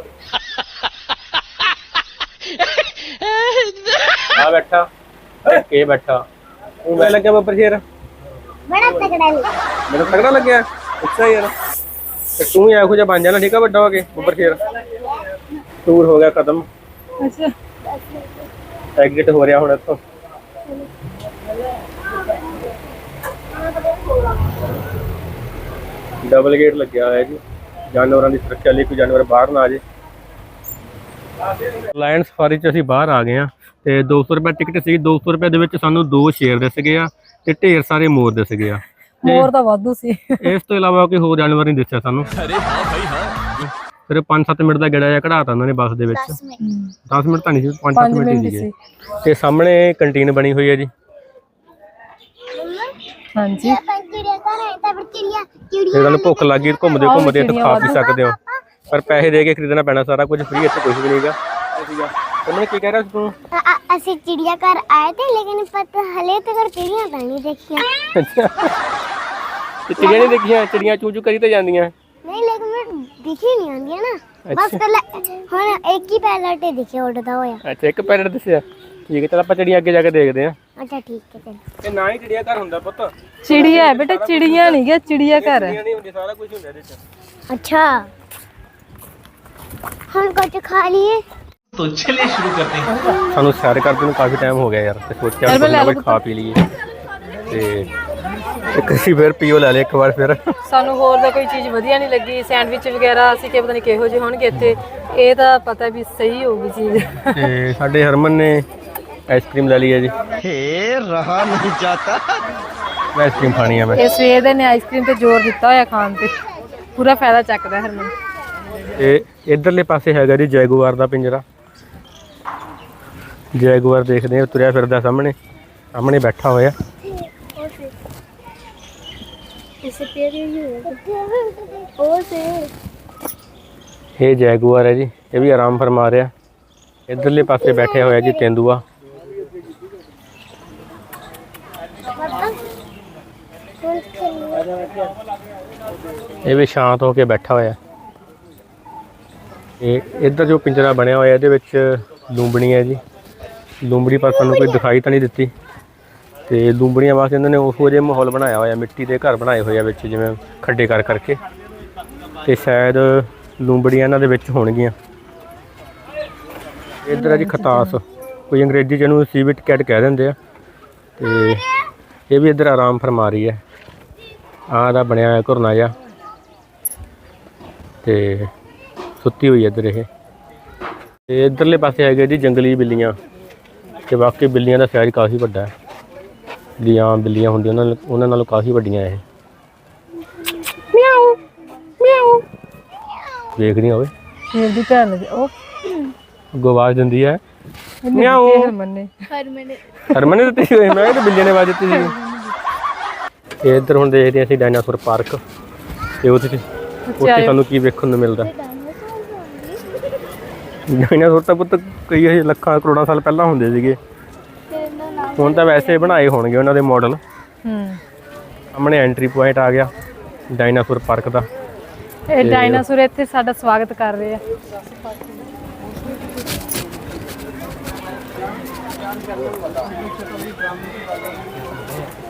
ਆ ਬੈਠਾ ਕੇ ਬੈਠਾ। ਉਹ ਮੈਂ ਲੱਗਿਆ ਬੱਬਰ ਸ਼ੇਰ? ਬੜਾ ਤਕੜਾ ਲੱਗਾ ਮੈਨੂੰ ਤਗੜਾ ਲੱਗਿਆ। ਅੱਛਾ ਯਾਰ। ਤੇ ਤੂੰ ਹੀ ਇਹੋ ਜਿਹਾ ਬਣ ਜਾਣਾ ਠੀਕ ਆ ਵੱਡਾ ਹੋ ਕੇ ਬੱਬਰ ਸ਼ੇਰ? ਟੂਰ ਹੋ ਗਿਆ ਖਤਮ। ਅੱਛਾ। ਐਗਜ਼ਿਟ ਹੋ ਰਿਹਾ ਹੁਣ ਇੱਥੋਂ। ਡਬਲ ਗੇਟ ਲੱਗਿਆ ਹੋਇਆ ਜੀ। ਜਾਨਵਰਾਂ ਦੀ ਸੁਰੱਖਿਆ ਲਈ ਕੋਈ ਜਾਨਵਰ ਬਾਹਰ ਨਾ ਆ ਜੇ। ਲਾਇਨ ਸਫਾਰੀ ਚ ਅਸੀਂ ਬਾਹਰ ਆ ਗਏ ਆ ਤੇ 200 ਰੁਪਏ ਟਿਕਟ ਸੀ 200 ਰੁਪਏ ਦੇ ਵਿੱਚ ਸਾਨੂੰ ਦੋ ਸ਼ੇਰ ਦਿਸ ਗਏ ਆ ਤੇ ਢੇਰ ਸਾਰੇ ਮੋਰ ਦਿਸ ਗਏ ਆ। ਮੋਰ ਤਾਂ ਵਾਧੂ ਸੀ। ਇਸ ਤੋਂ ਇਲਾਵਾ ਕੋਈ ਹੋਰ ਜਾਨਵਰ ਨਹੀਂ ਦਿਸਿਆ ਸਾਨੂੰ। ਅਰੇ ਹਾਂ ਭਾਈ ਹਾਂ। ਫਿਰ 5-7 ਮਿੰਟ ਦਾ ਗੇੜਾ ਜਿਹਾ ਕਢਾਤਾ ਉਹਨਾਂ ਨੇ ਬੱਸ ਦੇ ਵਿੱਚ। 10 ਮਿੰਟ। 10 ਮਿੰਟ ਤਾਂ ਨਹੀਂ ਸੀ 5-7 5 ਮਿੰਟ ਹੀ ਸੀ। ਤੇ ਸਾਹਮਣੇ ਕੰਟੀਨ ਬਣੀ ਹੋਈ ਹੈ ਜੀ। ਹਾਂਜੀ। ਜੇ ਤੁਹਾਨੂੰ ਭੁੱਖ ਲੱਗੀ ਘੁੰਮਦੇ ਘੁੰਮਦੇ ਇੱਥੇ ਖਾ ਵਾਧੂ। ਸਕਦੇ ਹੋ। ਪਰ ਪੈਸੇ ਦੇ ਕੇ ਖਰੀਦਣਾ ਪੈਣਾ ਸਾਰਾ ਕੁਝ ਫ੍ਰੀ ਇੱਥੇ ਕੁਝ ਵੀ ਨਹੀਂਗਾ ਉਹਨਾਂ ਨੇ ਕੀ ਕਹਿ ਰਿਹਾ ਸੀ ਤੂੰ? ਅ- ਅ- ਅਸੀਂ ਚਿੜੀਆ ਘਰ ਆਏ ਤੇ ਲੇਕਿਨ ਪਤਾ ਹਲੇ ਤੱਕ ਚਿੜੀਆਂ ਤਾਂ ਨਹੀਂ ਦੇਖੀਆਂ। ਤੇ ਚਿੜੀਆਂ ਨਹੀਂ ਦੇਖੀਆਂ ਚਿੜੀਆਂ ਚੂ ਚੂ ਕਰੀ ਤਾਂ ਜਾਂਦੀਆਂ। ਨਹੀਂ ਲੇਕਿਨ ਮੈਨੂੰ ਦਿਖੀ ਨਹੀਂ ਆਉਂਦੀਆਂ ਨਾ। ਬਸ ਅੱਛਾ। ਕੱਲਾ ਹੁਣ ਇੱਕ ਹੀ ਪੈਲਟ ਹੀ ਦਿਖਿਆ ਉੱਡਦਾ ਹੋਇਆ। ਅੱਛਾ ਇੱਕ ਪੈਰਟ ਦੱਸਿਆ। ਠੀਕ ਹੈ ਚਲ ਆਪਾਂ ਚਿੜੀਆਂ ਅੱਗੇ ਜਾ ਕੇ ਦੇਖਦੇ ਆ ਅੱਛਾ ਠੀਕ ਹੈ ਚਲ। ਇਹ ਨਾ ਹੀ ਚਿੜੀਆ ਘਰ ਹੁੰਦਾ ਪੁੱਤ। ਚਿੜੀਆਂ ਚਿੜੀਆ ਹੈ ਬੇਟਾ ਚਿੜੀਆਂ ਨਹੀਂ ਗਿਆ ਚਿੜੀਆ ਘਰ ਹੈ। ਨਹੀਂ ਹੁੰਦੀ ਸਾਰਾ ਕੁਝ ਹੁੰਦਾ ਇਹਦੇ ਚ। ਅੱਛਾ। ਹੁਣ ਕੁਝ ਖਾ ਲਈਏ। अच्छा हम कुछ खा लिए ਸਾਨੂੰ ਸੈਰ ਕਰਦੇ ਨੂੰ ਕਾਫੀ ਟਾਈਮ ਹੋ ਗਿਆ ਯਾਰ ਤੇ ਸੋਚਿਆ ਯਾਰ ਮੈਂ ਕੁਝ ਲੈ ਨਾ ਲਵਾਂ ਕੁਝ ਖਾ ਪੀ ਲਈਏ ਤੇ ਇੱਕ ਅਸੀਂ ਫਿਰ ਪੀਓ ਲੈ ਲਿਆ ਇੱਕ ਵਾਰ ਫਿਰ ਸਾਨੂੰ ਹੋਰ ਦਾ ਕੋਈ ਚੀਜ਼ ਵਧੀਆ ਨਹੀਂ ਲੱਗੀ ਸੈਂਡਵਿਚ ਵਗੈਰਾ ਅਸੀਂ ਕਿ ਪਤਾ ਨਹੀਂ ਕਿਹੋ ਜਿਹੇ ਹੋਣਗੇ ਇੱਥੇ ਇਹ ਤਾਂ ਪਤਾ ਵੀ ਸਹੀ ਹੋਊਗੀ ਚੀਜ਼ ਤੇ ਸਾਡੇ ਹਰਮਨ ਨੇ ਆਈਸਕ੍ਰੀਮ ਲੈ ਲਈ ਹੈ ਜੀ हे रहा नहीं जाता ਮੈਂ ਆਈਸਕ੍ਰੀਮ ਖਾਣੀ ਆ ਮੈਂ ਇਹ ਸਵੇਰ ਦੇ ਨੇ ਆਈਸਕ੍ਰੀਮ ਤੇ ਜ਼ੋਰ ਦਿੱਤਾ ਹੋਇਆ ਖਾਣ ਤੇ ਪੂਰਾ ਫਾਇਦਾ ਚੱਕਦਾ ਹਰਮਨ ਤੇ ਇਧਰਲੇ ਪਾਸੇ ਹੈਗਾ ਜੀ ਜੈਗੁਆਰ ਦਾ ਪਿੰਜਰਾ ਜੈਗੁਆਰ ਦੇਖਦੇ ਆ, ਤੁਰਿਆ ਫਿਰਦਾ ਸਾਹਮਣੇ ਸਾਹਮਣੇ ਬੈਠਾ ਹੋਇਆ। ਇਹ ਜੈਗੁਆਰ ਹੈ ਜੀ, ਇਹ ਵੀ ਆਰਾਮ ਫਰਮਾ ਰਿਹਾ। ਇਧਰਲੇ ਪਾਸੇ ਬੈਠਿਆ ਹੋਇਆ ਜੀ ਤੇਂਦੂਆ। ਇਹ ਵੀ ਸ਼ਾਂਤ ਹੋ ਕੇ ਬੈਠਾ ਹੋਇਆ। ਇਹ ਇੱਧਰ ਜੋ ਪਿੰਜਰਾ ਬਣਿਆ ਹੋਇਆ, ਇਹਦੇ ਵਿੱਚ ਲੂੰਬਣੀ ਹੈ ਜੀ। ਲੂੰਬੜੀ ਪਰ ਸਾਨੂੰ ਕੋਈ ਦਿਖਾਈ ਤਾਂ ਨਹੀਂ ਦਿੱਤੀ। ਤੇ ਲੂੰਬੜੀਆਂ ਵਾਸਤੇ ਇਹਨਾਂ ਨੇ ਉਹੋ ਜਿਹਾ ਮਾਹੌਲ ਬਣਾਇਆ ਹੋਇਆ, ਮਿੱਟੀ ਦੇ ਘਰ ਬਣਾਏ ਹੋਏ ਆ ਵਿੱਚ, ਜਿਵੇਂ ਖੱਡੇ ਕਰ ਕਰਕੇ। ਤੇ ਸ਼ਾਇਦ ਲੂੰਬੜੀਆਂ ਇਹਨਾਂ ਦੇ ਵਿੱਚ ਹੋਣਗੀਆਂ। ਇੱਧਰ ਹੈ ਜੀ ਖਤਾਸ। ਕੋਈ ਅੰਗਰੇਜ਼ੀ ਚ ਇਹਨੂੰ ਸੀਵਿਟ ਕੈਟ ਕਹਿ ਦਿੰਦੇ ਆ। ਤੇ ਇਹ ਵੀ ਇੱਧਰ ਆਰਾਮ ਫਰਮਾ ਰਹੀ ਹੈ। ਆਹ ਦਾ ਬਣਿਆ ਹੋਇਆ ਘੁਰਨਾ ਜਿਹਾ। ਤੇ ਸੁੱਤੀ ਹੋਈ ਹੈ ਇੱਧਰ ਇਹ। ਤੇ ਇੱਧਰਲੇ ਪਾਸੇ ਹੈਗੇ ਜੀ ਜੰਗਲੀ ਬਿੱਲੀਆਂ। ਤੇ ਬਾਕੀ ਬਿੱਲੀਆਂ ਦਾ ਸਾਈਜ਼ ਕਾਫੀ ਵੱਡਾ ਹੈ। ਜਿਹੜੀ ਬਿੱਲੀਆਂ ਹੁੰਦੀਆਂ ਉਹਨਾਂ ਨਾਲ ਉਹਨਾਂ ਨਾਲੋਂ ਕਾਫੀ ਵੱਡੀਆਂ ਇਹ। ਮਿਆਉ ਮਿਆਉ ਵੇਖਦੀਆਂ ਓਏ। ਇਹਦੀ ਭੈਣ ਦੀ ਉਹ ਅੱਗੋਂ ਦਿੰਦੀ ਹੈ। ਮਿਆਉ ਹਰਮਨ ਨੇ। ਹਰਮਨ ਨੇ। ਹਰਮਨ ਮੈਂ ਤਾਂ ਬਿੱਲੀ ਨੇ ਆਵਾਜ਼ ਦਿੱਤੀ ਸੀ। ਇੱਧਰ ਹੁਣ ਦੇਖਦੇ ਅਸੀਂ ਡਾਇਨਾਸੌਰ ਪਾਰਕ ਤੇ ਉੱਥੇ ਉੱਥੇ ਸਾਨੂੰ ਕੀ ਵੇਖਣ ਨੂੰ ਮਿਲਦਾ। ਡਾਇਨਾਸੌਰ ਤਾਂ ਪੁੱਤ ਕਈ ਹਜ਼ਾਰ ਲੱਖਾਂ ਕਰੋੜਾਂ ਸਾਲ ਪਹਿਲਾਂ ਹੁੰਦੇ ਸੀਗੇ। ਹੁਣ ਤਾਂ ਵੈਸੇ ਬਣਾਏ ਹੋਣਗੇ ਉਹਨਾਂ ਦੇ ਮਾਡਲ ਹੂੰ। ਸਾਹਮਣੇ ਐਂਟਰੀ ਪੁਆਇੰਟ ਆ ਗਿਆ ਡਾਇਨਾਸੌਰ ਪਾਰਕ ਦਾ। ਇਹ ਡਾਇਨਾਸੌਰ ਇੱਥੇ ਸਾਡਾ ਸਵਾਗਤ ਕਰ ਰਹੇ ਆ।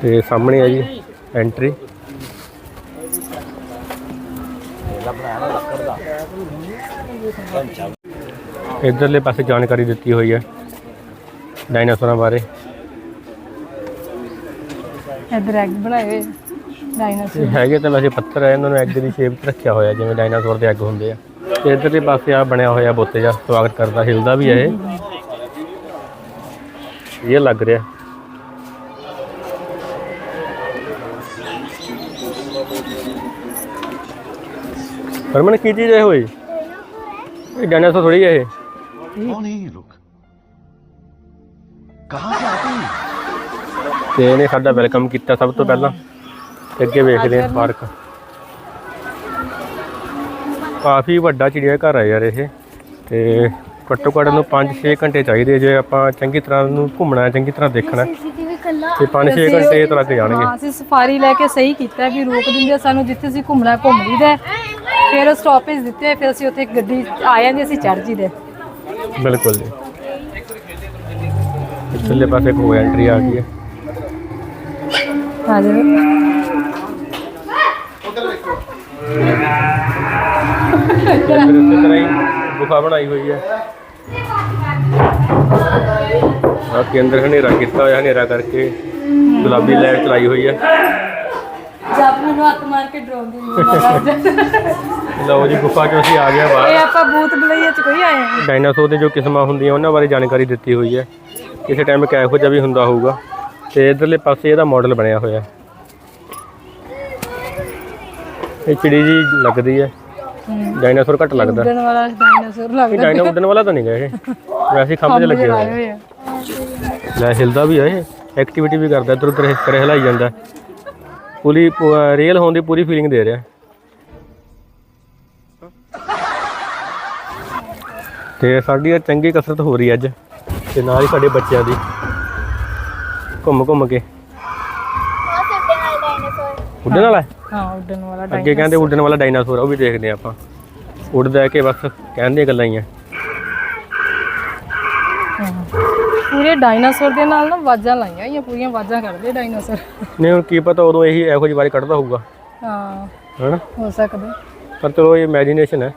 ਤੇ ਸਾਹਮਣੇ ਆ ਜੀ ਐਂਟਰੀ ਇਧਰਲੇ ਪਾਸੇ ਜਾਣਕਾਰੀ ਦਿੱਤੀ ਹੋਈ ਹੈ ਡਾਇਨਾਸੌਰਾਂ ਬਾਰੇ। ਇਧਰ ਐਗ ਬਣਾਏ ਹੋਏ ਡਾਇਨਾਸੌਰ। ਹੈਗੇ ਤਾਂ ਵੈਸੇ ਪੱਥਰ ਹੈ ਇਹਨਾਂ ਨੂੰ ਐਗ ਦੀ ਸ਼ੇਪ 'ਚ ਰੱਖਿਆ ਹੋਇਆ ਜਿਵੇਂ ਡਾਇਨਾਸੌਰ ਦੇ ਐਗ ਹੁੰਦੇ ਆ। ਤੇ ਇਧਰਲੇ ਪਾਸੇ ਆ ਬਣਿਆ ਹੋਇਆ ਬੋਤੇ ਜਿਹਾ ਸਵਾਗਤ ਕਰਦਾ ਹਿਲਦਾ ਵੀ ਹੈ ਇਹ। ਇਹ ਲੱਗ ਰਿਹਾ। ਹਰਮਨ ਕੀ ਚੀਜ਼ ਹੈ ਹੋਈ? ਇਹ ਡਾਇਨਾਸੌਰ ਥੋੜੀ ਹੈ ਇਹ? कौन है ये लोग कहाँ से आते हैं ਤੇ ਇਹਨੇ ਸਾਡਾ ਵੈਲਕਮ ਕੀਤਾ ਸਭ ਤੋਂ ਪਹਿਲਾਂ ਤੇ ਅੱਗੇ ਵੇਖਦੇ ਹਾਂ ਪਾਰਕ ਕਾਫੀ ਵੱਡਾ ਚਿੜੀਆ ਘਰ ਹੈ ਯਾਰ ਇਹ ਤੇ ਘੱਟੋ ਘੱਟ ਨੂੰ 5-6 ਘੰਟੇ ਚਾਹੀਦੇ ਜੇ ਆਪਾਂ ਚੰਗੀ ਤਰ੍ਹਾਂ ਨੂੰ ਘੁੰਮਣਾ ਹੈ ਚੰਗੀ ਤਰ੍ਹਾਂ ਦੇਖਣਾ ਹੈ ਸੀਸੀਟੀਵੀ ਕੱਲਾ ਤੇ 5-6 ਘੰਟੇ ਤਾਂ ਲੱਗ ਜਾਣਗੇ ਹਾਂ ਅਸੀਂ ਸਫਾਰੀ ਲੈ ਕੇ ਸਹੀ ਕੀਤਾ ਵੀ ਰੋਕ ਦਿੰਦੇ ਆ ਸਾਨੂੰ ਜਿੱਥੇ ਅਸੀਂ ਘੁੰਮਣਾ ਘੁੰਮ ਲਈਦਾ ਹੈ। ਫਿਰ ਸਟਾਪੇਜ ਦਿੱਤੇ ਹੋਏ, ਫਿਰ ਅਸੀਂ ਉੱਥੇ ਗੱਡੀ ਆ ਜਾਂਦੀ ਅਸੀਂ ਚੜ ਜੀਦੇ ਬਿਲਕੁਲ ਜੀ। ਪਿਛਲੇ ਪਾਸੇ ਕੋਈ ਐਂਟਰੀ ਆ ਗਈ ਹੈ। ਹਾਂ ਜੀ ਇੱਧਰ ਇਸੇ ਤਰ੍ਹਾਂ ਹੀ ਗੁਫਾ ਬਣਾਈ ਹੋਈ ਹੈ। ਆ ਕੇ ਅੰਦਰ ਹਨੇਰਾ ਕੀਤਾ ਹੋਇਆ ਹਨੇਰਾ ਕਰਕੇ ਗੁਲਾਬੀ ਲਾਈਟ ਚਲਾਈ ਹੋਈ ਹੈ। ਜਦ ਮੈਨੂੰ ਹੱਥ ਮਾਰ ਕੇ ਡਰਾਉਂਦੀ ਲਓ ਜੀ ਗੁਫਾ ਚੋਂ ਅਸੀਂ ਆ ਗਏ ਹਾਂ ਇਹ ਬਾਹਰ ਆਪਾਂ ਬੂਤ ਬਲਈਏ ਚ ਕੋਈ ਆਏ ਹਾਂ ਡਾਇਨਾਸੌਰ ਦੇ ਜੋ ਕਿਸਮਾਂ ਹੁੰਦੀਆਂ ਉਹਨਾਂ ਬਾਰੇ ਜਾਣਕਾਰੀ ਦਿੱਤੀ ਹੋਈ ਹੈ। ਕਿਸੇ ਟਾਈਮ ਕਿਹੋ ਜਿਹਾ ਵੀ ਹੁੰਦਾ ਹੋਊਗਾ। ਤੇ ਇਧਰਲੇ ਪਾਸੇ ਇਹਦਾ ਮਾਡਲ ਬਣਿਆ ਹੋਇਆ। ਇਹ ਚਿੜੀ ਜੀ ਲੱਗਦੀ ਹੈ। ਡਾਇਨਾਸੌਰ ਘੱਟ ਲੱਗਦਾ। ਉੱਡਣ ਵਾਲਾ ਡਾਇਨਾਸੌਰ ਲੱਗਦਾ। ਡਾਇਨਾ ਉੱਡਣ ਵਾਲਾ ਤਾਂ ਨਹੀਂ ਗਾ ਇਹ। ਵੈਸੇ ਹੀ ਖੰਭ 'ਚ ਲੱਗੇ ਹੋਏ ਆ। ਆ। ਲੈ ਹਿਲਦਾ ਵੀ ਆ ਇਹ। ਐਕਟੀਵਿਟੀ ਵੀ ਕਰਦਾ ਇੱਧਰ ਉੱਧਰ ਹਿਲਾਈ ਜਾਂਦਾ। ਪੂਰੀ ਰੀਅਲ ਹੋਣ ਦੀ ਪੂਰੀ ਫੀਲਿੰਗ ਦੇ ਰਿਹਾ। ਤੇ ਸਾਡੀ ਇਹ ਚੰਗੀ ਕਸਰਤ ਹੋ ਰਹੀ ਅੱਜ। ਤੇ ਨਾਲ ਹੀ ਸਾਡੇ ਬੱਚਿਆਂ ਦੀ। ਘੁੰਮ ਘੁੰਮ ਕੇ। ਉੱਡਣ ਵਾਲਾ ਹੈ? ਹਾਂ ਉੱਡਣ ਵਾਲਾ ਅੱਗੇ ਕਹਿੰਦੇ ਉੱਡਣ ਵਾਲਾ ਡਾਇਨਾਸੌਰ ਉਹ ਵੀ ਦੇਖਦੇ ਆ ਆਪਾਂ। ਉੱਡਦਾ ਕਿ ਬਸ ਕਹਿਣ ਦੀਆਂ ਗੱਲਾਂ ਹੀ ਆ। ਪੂਰੇ ਡਾਇਨਾਸੌਰ ਦੇ ਨਾਲ ਨਾ ਆਵਾਜ਼ਾਂ ਲਾਈਆਂ ਹੋਈਆਂ ਪੂਰੀਆਂ ਆਵਾਜ਼ਾਂ ਕਰਦੇ ਡਾਇਨਾਸੌਰ ਨਹੀਂ ਹੁਣ ਕੀ ਪਤਾ ਉਦੋਂ ਇਹੀ ਇਹੋ ਜਿਹੀ ਵਾਰੀ ਕੱਢਦਾ ਹੋਊਗਾ। ਹਾਂ। ਹਨਾ? ਹੋ ਸਕਦਾ। ਪਰ ਚਲੋ ਇਹ ਇਮੇਜਿਨੇਸ਼ਨ ਹੈ।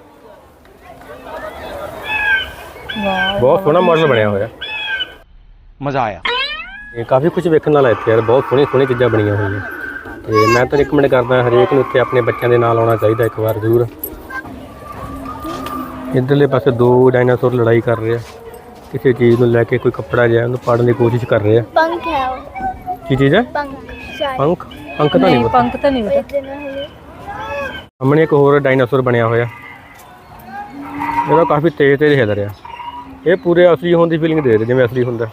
ਬਹੁਤ ਸੋਹਣਾ ਮਾਡਲ ਬਣਿਆ ਹੋਇਆ। ਮਜ਼ਾ ਆਇਆ। ਇਹ ਕਾਫੀ ਕੁਝ ਵੇਖਣ ਵਾਲਾ ਇੱਥੇ ਯਾਰ ਬਹੁਤ ਸੋਹਣੀ ਸੋਹਣੀ ਚੀਜ਼ਾਂ ਬਣੀਆਂ ਹੋਈਆਂ। ਤੇ ਮੈਂ ਤਾਂ ਰਿਕਮੈਂਡ ਕਰਦਾ ਹਰੇਕ ਨੂੰ ਇੱਥੇ ਆਪਣੇ ਬੱਚਿਆਂ ਦੇ ਨਾਲ ਆਉਣਾ ਚਾਹੀਦਾ ਇੱਕ ਵਾਰ ਜ਼ਰੂਰ। ਇੱਧਰਲੇ ਪਾਸੇ ਦੋ ਡਾਇਨਾਸੌਰ ਲੜਾਈ ਕਰ ਰਹੇ ਆ। ਕਿਸੇ ਚੀਜ਼ ਨੂੰ ਲੈ ਕੇ ਕੋਈ ਕੱਪੜਾ ਜਿਹਾ ਉਹਨੂੰ ਪਾੜਨ ਦੀ ਕੋਸ਼ਿਸ਼ ਕਰ ਰਹੇ ਆ। ਪੰਖ ਹੈ ਉਹ। ਕੀ ਚੀਜ਼ ਹੈ? ਪੰਖ ਪੰਖ? ਪੰਖ ਤਾਂ ਨਹੀਂ ਪੰਖ ਤਾਂ ਨਹੀਂ ਪਤਾ। ਸਾਹਮਣੇ ਇੱਕ ਹੋਰ ਡਾਇਨਾਸੌਰ ਬਣਿਆ ਹੋਇਆ। ਇਹਦਾ ਕਾਫੀ ਤੇਜ਼ ਤੇਜ਼ ਹਿੱਲ ਰਿਹਾ। ਇਹ ਪੂਰੇ ਅਸਲੀ ਹੋਣ ਦੀ ਫੀਲਿੰਗ ਦੇ ਰਹੇ ਜਿਵੇਂ ਅਸਲੀ ਹੁੰਦਾ।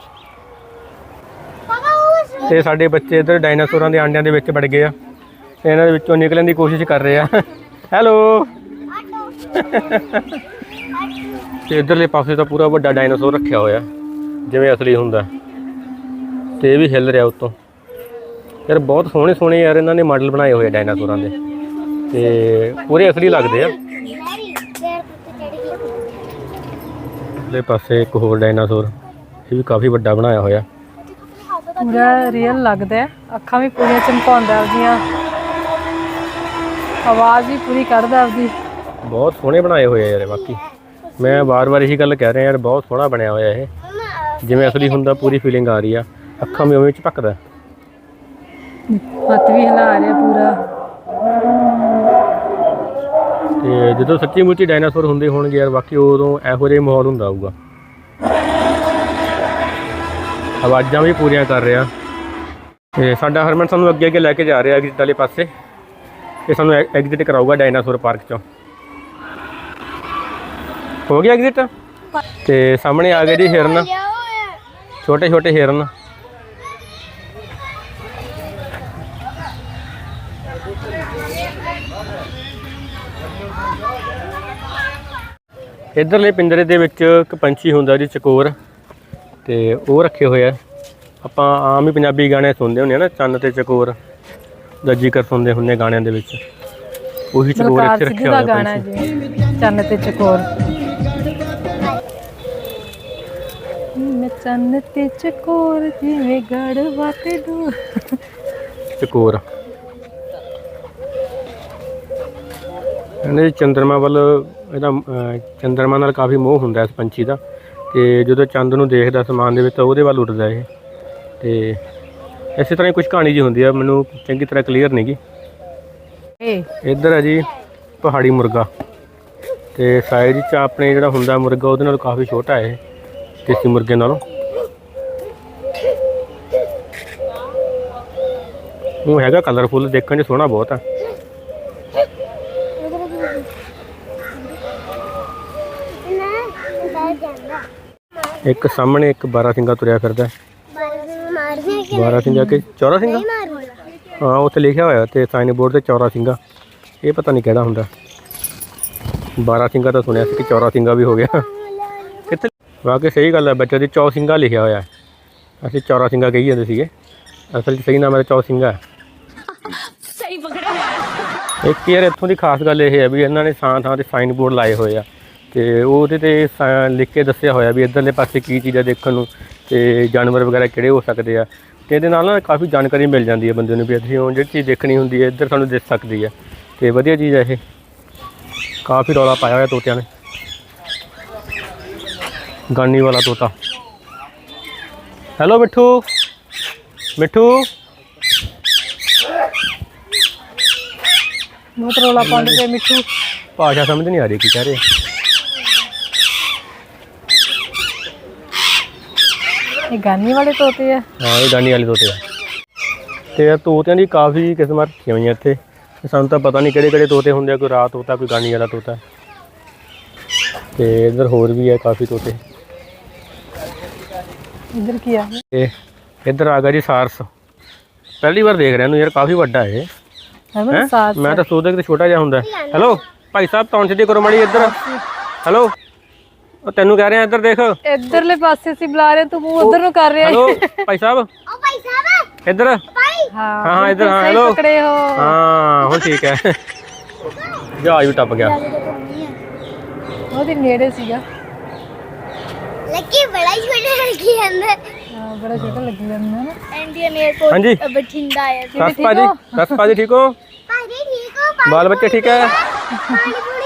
ਤੇ ਸਾਡੇ ਬੱਚੇ ਇੱਧਰ ਡਾਇਨਾਸੌਰਾਂ ਦੇ ਆਂਡਿਆਂ ਦੇ ਵਿੱਚ ਵੜ ਗਏ ਆ। ਤੇ ਇਹਨਾਂ ਦੇ ਵਿੱਚੋਂ ਨਿਕਲਣ ਦੀ ਕੋਸ਼ਿਸ਼ ਕਰ ਰਹੇ ਆ। ਹੈਲੋ ਤੇ ਇੱਧਰਲੇ ਪਾਸੇ ਤਾਂ ਪੂਰਾ ਵੱਡਾ ਡਾਇਨਾਸੌਰ ਰੱਖਿਆ ਹੋਇਆ, ਜਿਵੇਂ ਅਸਲੀ ਹੁੰਦਾ। ਤੇ ਇਹ ਵੀ ਹਿੱਲ ਰਿਹਾ ਉੱਤੋਂ। ਯਾਰ ਬਹੁਤ ਸੋਹਣੇ ਸੋਹਣੇ ਯਾਰ ਇਹਨਾਂ ਨੇ ਮਾਡਲ ਬਣਾਏ ਹੋਏ ਆ ਡਾਇਨਾਸੌਰਾਂ ਦੇ। ਤੇ ਪੂਰੇ ਅਸਲੀ ਲੱਗਦੇ ਆ ਮੈਰੀ ਦੇਰ ਤੇ ਚੜੀ ਗਈ ਦੇ ਪਾਸੇ ਇੱਕ ਹੋਰ ਡਾਇਨਾਸੌਰ ਇਹ ਵੀ ਕਾਫੀ ਵੱਡਾ ਬਣਾਇਆ ਹੋਇਆ। ਪੂਰਾ ਰੀਅਲ ਲੱਗਦਾ ਹੈ। ਅੱਖਾਂ ਵੀ ਪੂਰੀਆਂ ਚਮਕਾਉਂਦਾ ਆਪਦੀਆਂ। ਆਵਾਜ਼ ਵੀ ਪੂਰੀ ਕੱਢਦਾ ਆਪਦੀ। ਬਹੁਤ ਸੋਹਣੇ ਬਣਾਏ ਹੋਏ ਆ ਯਾਰ ਬਾਕੀ। ਮੈਂ ਵਾਰ-ਵਾਰ ਇਹੀ ਗੱਲ ਕਹਿ ਰਿਹਾ ਯਾਰ ਬਹੁਤ ਸੋਹਣਾ ਬਣਿਆ ਹੋਇਆ ਇਹ। ਜਿਵੇਂ ਅਸਲੀ ਹੁੰਦਾ ਪੂਰੀ ਫੀਲਿੰਗ ਆ ਰਹੀ ਆ। ਅੱਖਾਂ ਵੀ ਉਵੇਂ ਝਪਕਦਾ ਹੱਥ ਵੀ ਹਿਲਾ ਰਿਹਾ ਪੂਰਾ। ਤੇ ਜਦੋਂ ਸੱਚੀ ਮੁੱਚੀ ਡਾਇਨਾਸੌਰ ਹੁੰਦੇ ਹੋਣਗੇ ਯਾਰ ਬਾਕੀ ਉਦੋਂ ਇਹੋ ਜਿਹਾ ਮਾਹੌਲ ਹੁੰਦਾ ਹੋਊਗਾ। ਆਵਾਜ਼ਾਂ ਵੀ ਪੂਰੀਆਂ ਕਰ ਰਿਹਾ। ਤੇ ਸਾਡਾ ਹਰਮਨ ਸਾਨੂੰ ਅੱਗੇ ਅੱਗੇ ਲੈ ਕੇ ਜਾ ਰਿਹਾ ਐਗਜ਼ਿਟ ਵਾਲੇ ਪਾਸੇ। ਤੇ ਸਾਨੂੰ ਐਗਜ਼ਿਟ ਕਰਾਊਗਾ ਡਾਇਨਾਸੌਰ ਪਾਰਕ ਚੋਂ। ਹੋ ਗਿਆ ਐਗਜ਼ਿਟ ਤੇ ਸਾਹਮਣੇ ਆ ਗਏ ਜੀ ਹਿਰਨ। ਛੋਟੇ ਛੋਟੇ ਹਿਰਨ। ਇਧਰਲੇ ਪਿੰਜਰੇ ਦੇ ਵਿੱਚ ਇੱਕ ਪੰਛੀ ਹੁੰਦਾ ਜੀ ਚਕੋਰ ਤੇ ਉਹ ਰੱਖੇ ਹੋਏ ਆ। ਆਪਾਂ ਆਮ ਹੀ ਪੰਜਾਬੀ ਗਾਣੇ ਸੁਣਦੇ ਹੁੰਦੇ ਆ ਨਾ ਚੰਨ ਤੇ ਚਕੋਰ ਦਾ ਜ਼ਿਕਰ ਸੁਣਦੇ ਹੁੰਦੇ ਗਾਣਿਆਂ ਦੇ ਵਿੱਚ। ਉਹੀ ਚਕੋਰ ਇੱਥੇ ਰੱਖਿਆ ਦਾ ਹੋਇਆ ਗਾਣਾ ਜੀ ਚੰਨ ਤੇ ਚਕੋਰ। ਮੈਂ ਚੰਨ ਤੇ ਚਕੋਰ ਜਿਵੇਂ ਗੜਵਾ ਤੇ ਦੂਰ ਚਕੋਰ। ਜੀ ਚੰਦਰਮਾ ਵੱਲ ਇਹਦਾ ਚੰਦਰਮਾ ਨਾਲ ਕਾਫੀ ਮੋਹ ਹੁੰਦਾ ਇਸ ਪੰਛੀ ਦਾ। ਤੇ ਜਦੋਂ ਚੰਦ ਨੂੰ ਦੇਖਦਾ ਅਸਮਾਨ ਦੇ ਵਿੱਚ ਤਾਂ ਉਹਦੇ ਵੱਲ ਉੱਡਦਾ ਇਹ। ਤੇ ਇਸੇ ਤਰ੍ਹਾਂ ਹੀ ਕੁਝ ਕਹਾਣੀ ਜੀ ਹੁੰਦੀ ਆ ਮੈਨੂੰ ਚੰਗੀ ਤਰ੍ਹਾਂ ਕਲੀਅਰ ਨਹੀਂ ਗੀ। ਇਹ ਇੱਧਰ ਹੈ ਜੀ ਪਹਾੜੀ ਮੁਰਗਾ। ਤੇ ਸਾਈਜ਼ ਚ ਆਪਣੇ ਜਿਹੜਾ ਹੁੰਦਾ ਮੁਰਗਾ ਉਹਦੇ ਨਾਲੋਂ ਕਾਫੀ ਛੋਟਾ ਹੈ ਦੇਸੀ ਮੁਰਗੇ ਨਾਲੋਂ। ਉਹ ਹੈਗਾ ਕਲਰਫੁੱਲ ਦੇਖਣ 'ਚ ਸੋਹਣਾ ਬਹੁਤ ਆ ਨਾ ਡਰ ਜਾਂਦਾ ਇੱਕ ਸਾਹਮਣੇ ਇੱਕ 12 ਸਿੰਘਾ ਤੁਰਿਆ ਫਿਰਦਾ ਕਿ 12 ਸਿੰਘਾ ਕਿ 14 ਸਿੰਘਾ? ਹਾਂ ਉੱਥੇ ਲਿਖਿਆ ਹੋਇਆ ਤੇ ਸਾਈਨ ਬੋਰਡ ਤੇ 14 ਸਿੰਘਾ। ਇਹ ਪਤਾ ਨਹੀਂ ਕਿਹੜਾ ਹੁੰਦਾ। 12 ਸਿੰਘਾ ਤਾਂ ਸੁਣਿਆ ਸੀ ਕਿ 14 ਸਿੰਘਾ ਵੀ ਹੋ ਗਿਆ। ਕਿੱਥੇ ਵਾਕਈ ਸਹੀ ਗੱਲ ਹੈ ਬੱਚੇ ਦੀ 14 ਸਿੰਘਾ ਲਿਖਿਆ ਹੋਇਆ ਹੈ। ਅਸੀਂ 14 ਸਿੰਘਾ ਕਹੀ ਜਾਂਦੇ ਸੀਗੇ। ਅਸਲ 'ਚ ਸਹੀ ਨਾਮ ਹੈ 14 ਸਿੰਘਾ ਸਹੀ ਪਕੜਿਆ ਇੱਕ ਯਾਰ ਇੱਥੋਂ ਦੀ ਖਾਸ ਗੱਲ ਇਹ ਹੈ ਵੀ ਇਹਨਾਂ ਨੇ ਥਾਂ ਥਾਂ ਤੇ ਸਾਈਨ ਬੋਰਡ ਲਾਏ ਹੋਏ ਆ। ਤੇ ਉਹਦੇ ਤੇ ਸਾ- ਲਿਖ ਕੇ ਦੱਸਿਆ ਹੋਇਆ ਵੀ ਇੱਧਰਲੇ ਪਾਸੇ ਕੀ ਚੀਜ਼ ਦੇਖਣ ਨੂੰ ਤੇ ਜਾਨਵਰ ਵਗੈਰਾ ਕਿਹੜੇ ਹੋ ਸਕਦੇ ਆ। ਤੇ ਇਹਦੇ ਨਾਲ ਨਾ ਕਾਫੀ ਜਾਣਕਾਰੀ ਮਿਲ ਜਾਂਦੀ ਹੈ ਬੰਦੇ ਨੂੰ ਵੀ ਅਸੀਂ ਹੁਣ ਜਿਹੜੀ ਚੀਜ਼ ਦੇਖਣੀ ਹੁੰਦੀ ਹੈ ਇੱਧਰ ਸਾਨੂੰ ਦਿਖ ਸਕਦੀ ਹੈ ਤੇ ਵਧੀਆ ਚੀਜ਼ ਹੈ ਇਹ। ਕਾਫੀ ਰੌਲਾ ਪਾਇਆ ਹੋਇਆ ਤੋਤਿਆਂ ਨੇ। ਗਾਨੀ ਵਾਲਾ ਤੋਤਾ। ਹੈਲੋ ਮਿੱਠੂ। ਮਿੱਠੂ। ਬਹੁਤ ਰੋਲਾ ਪਾਉਂਦੇ ਪਏ ਮਿੱਠੂ। ਭਾਸ਼ਾ ਸਮਝ ਨਹੀਂ ਆ ਰਹੀ ਕੀ ਕਹਿ ਰਹੇ ਆ। ਇਹ ਗਾਨੀ ਵਾਲੇ ਤੋਤੇ ਆ। ਹਾਂ ਇਹ ਗਾਨੀ ਵਾਲੇ ਤੋਤੇ ਆ। ਤੇ ਇਹ ਤੋਤਿਆਂ ਦੀ ਕਾਫੀ ਕਿਸਮਾਂ ਰੱਖੀਆਂ ਹੋਈਆਂ ਇੱਥੇ। ਤੇ ਸਾਨੂੰ ਤਾਂ ਪਤਾ ਨਹੀਂ ਕਿਹੜੇ ਕਿਹੜੇ ਤੋਤੇ ਹੁੰਦੇ ਆ ਕੋਈ ਰਾਤ ਤੋਤਾ ਕੋਈ ਗਾਨੀ ਵਾਲਾ ਤੋਤਾ। ਤੇ ਇੱਧਰ ਹੋਰ ਵੀ ਹੈ ਕਾਫੀ ਤੋਤੇ। ਇੱਧਰ ਕੀ ਆ? ਤੇ ਇੱਧਰ ਆ ਗਿਆ ਜੀ ਸਾਰਸ। ਪਹਿਲੀ ਵਾਰ ਦੇਖ ਰਿਹਾ ਇਹਨੂੰ ਯਾਰ ਕਾਫੀ ਵੱਡਾ ਹੈ? ਇਹ ਮੈਂ ਤਾਂ ਸੋਚਦਾ ਕਿ ਛੋਟਾ ਜਿਹਾ ਹੁੰਦਾ। ਹੈਲੋ? ਭਾਈ ਸਾਹਿਬ ਤੌਣ ਸਿੱਧੀ ਕਰੋ ਮੜੀ ਇੱਧਰ। ਹੈਲੋ? ਉਹ ਤੈਨੂੰ ਕਹਿ ਰਿਹਾ ਇੱਧਰ ਦੇਖ। ਇੱਧਰਲੇ ਪਾਸੇ ਅਸੀਂ ਬੁਲਾ ਰਹੇ ਤੂੰ ਮੂੰਹ ਉਧਰ ਨੂੰ ਕਰ ਰਿਹਾ ਹੈਲੋ ਭਾਈ ਸਾਹਿਬ। ਓ ਭਾਈ ਸਾਹਿਬ। ਇੱਧਰ। ਹਾਂ ਹਾਂ, ਹਾਂ, ਇੱਧਰ, ਹਾਂ, ਸਹੀ ਹੈਲੋ। ਪਕੜੇ ਹੋ। ਹਾਂ ਹੁਣ ਠੀਕ ਹੈ। ਜਹਾਜ਼ ਵੀ ਟੱਪ ਗਿਆ। ਉਹਦੇ ਨੇੜੇ ਸੀਗਾ। ਲੱਕੀ ਬੜਾ ਹੀ ਛੋਟਾ ਲੱਗੀ ਅੰਦਰ ਹਾਂ ਬੜਾ ਛੋਟਾ ਲੱਗੀ ਜਾਂਦਾ ਨਾ। ਇੰਡੀਅਨ 에어ਪੋਰਟ ਹਾਂਜੀ। ਬਠਿੰਡਾ ਹੈ ਦੱਸ ਭਾਜੀ ਦੱਸ ਭਾਜੀ ਠੀਕ ਹੋ? ਭਾਜੀ ਠੀਕ ਹੋ ਬਾਲ ਬੱਚੇ ਠੀਕ ਹੈ? ਪਾਣੀ ਪੂਣੀ ਪੀਣਾ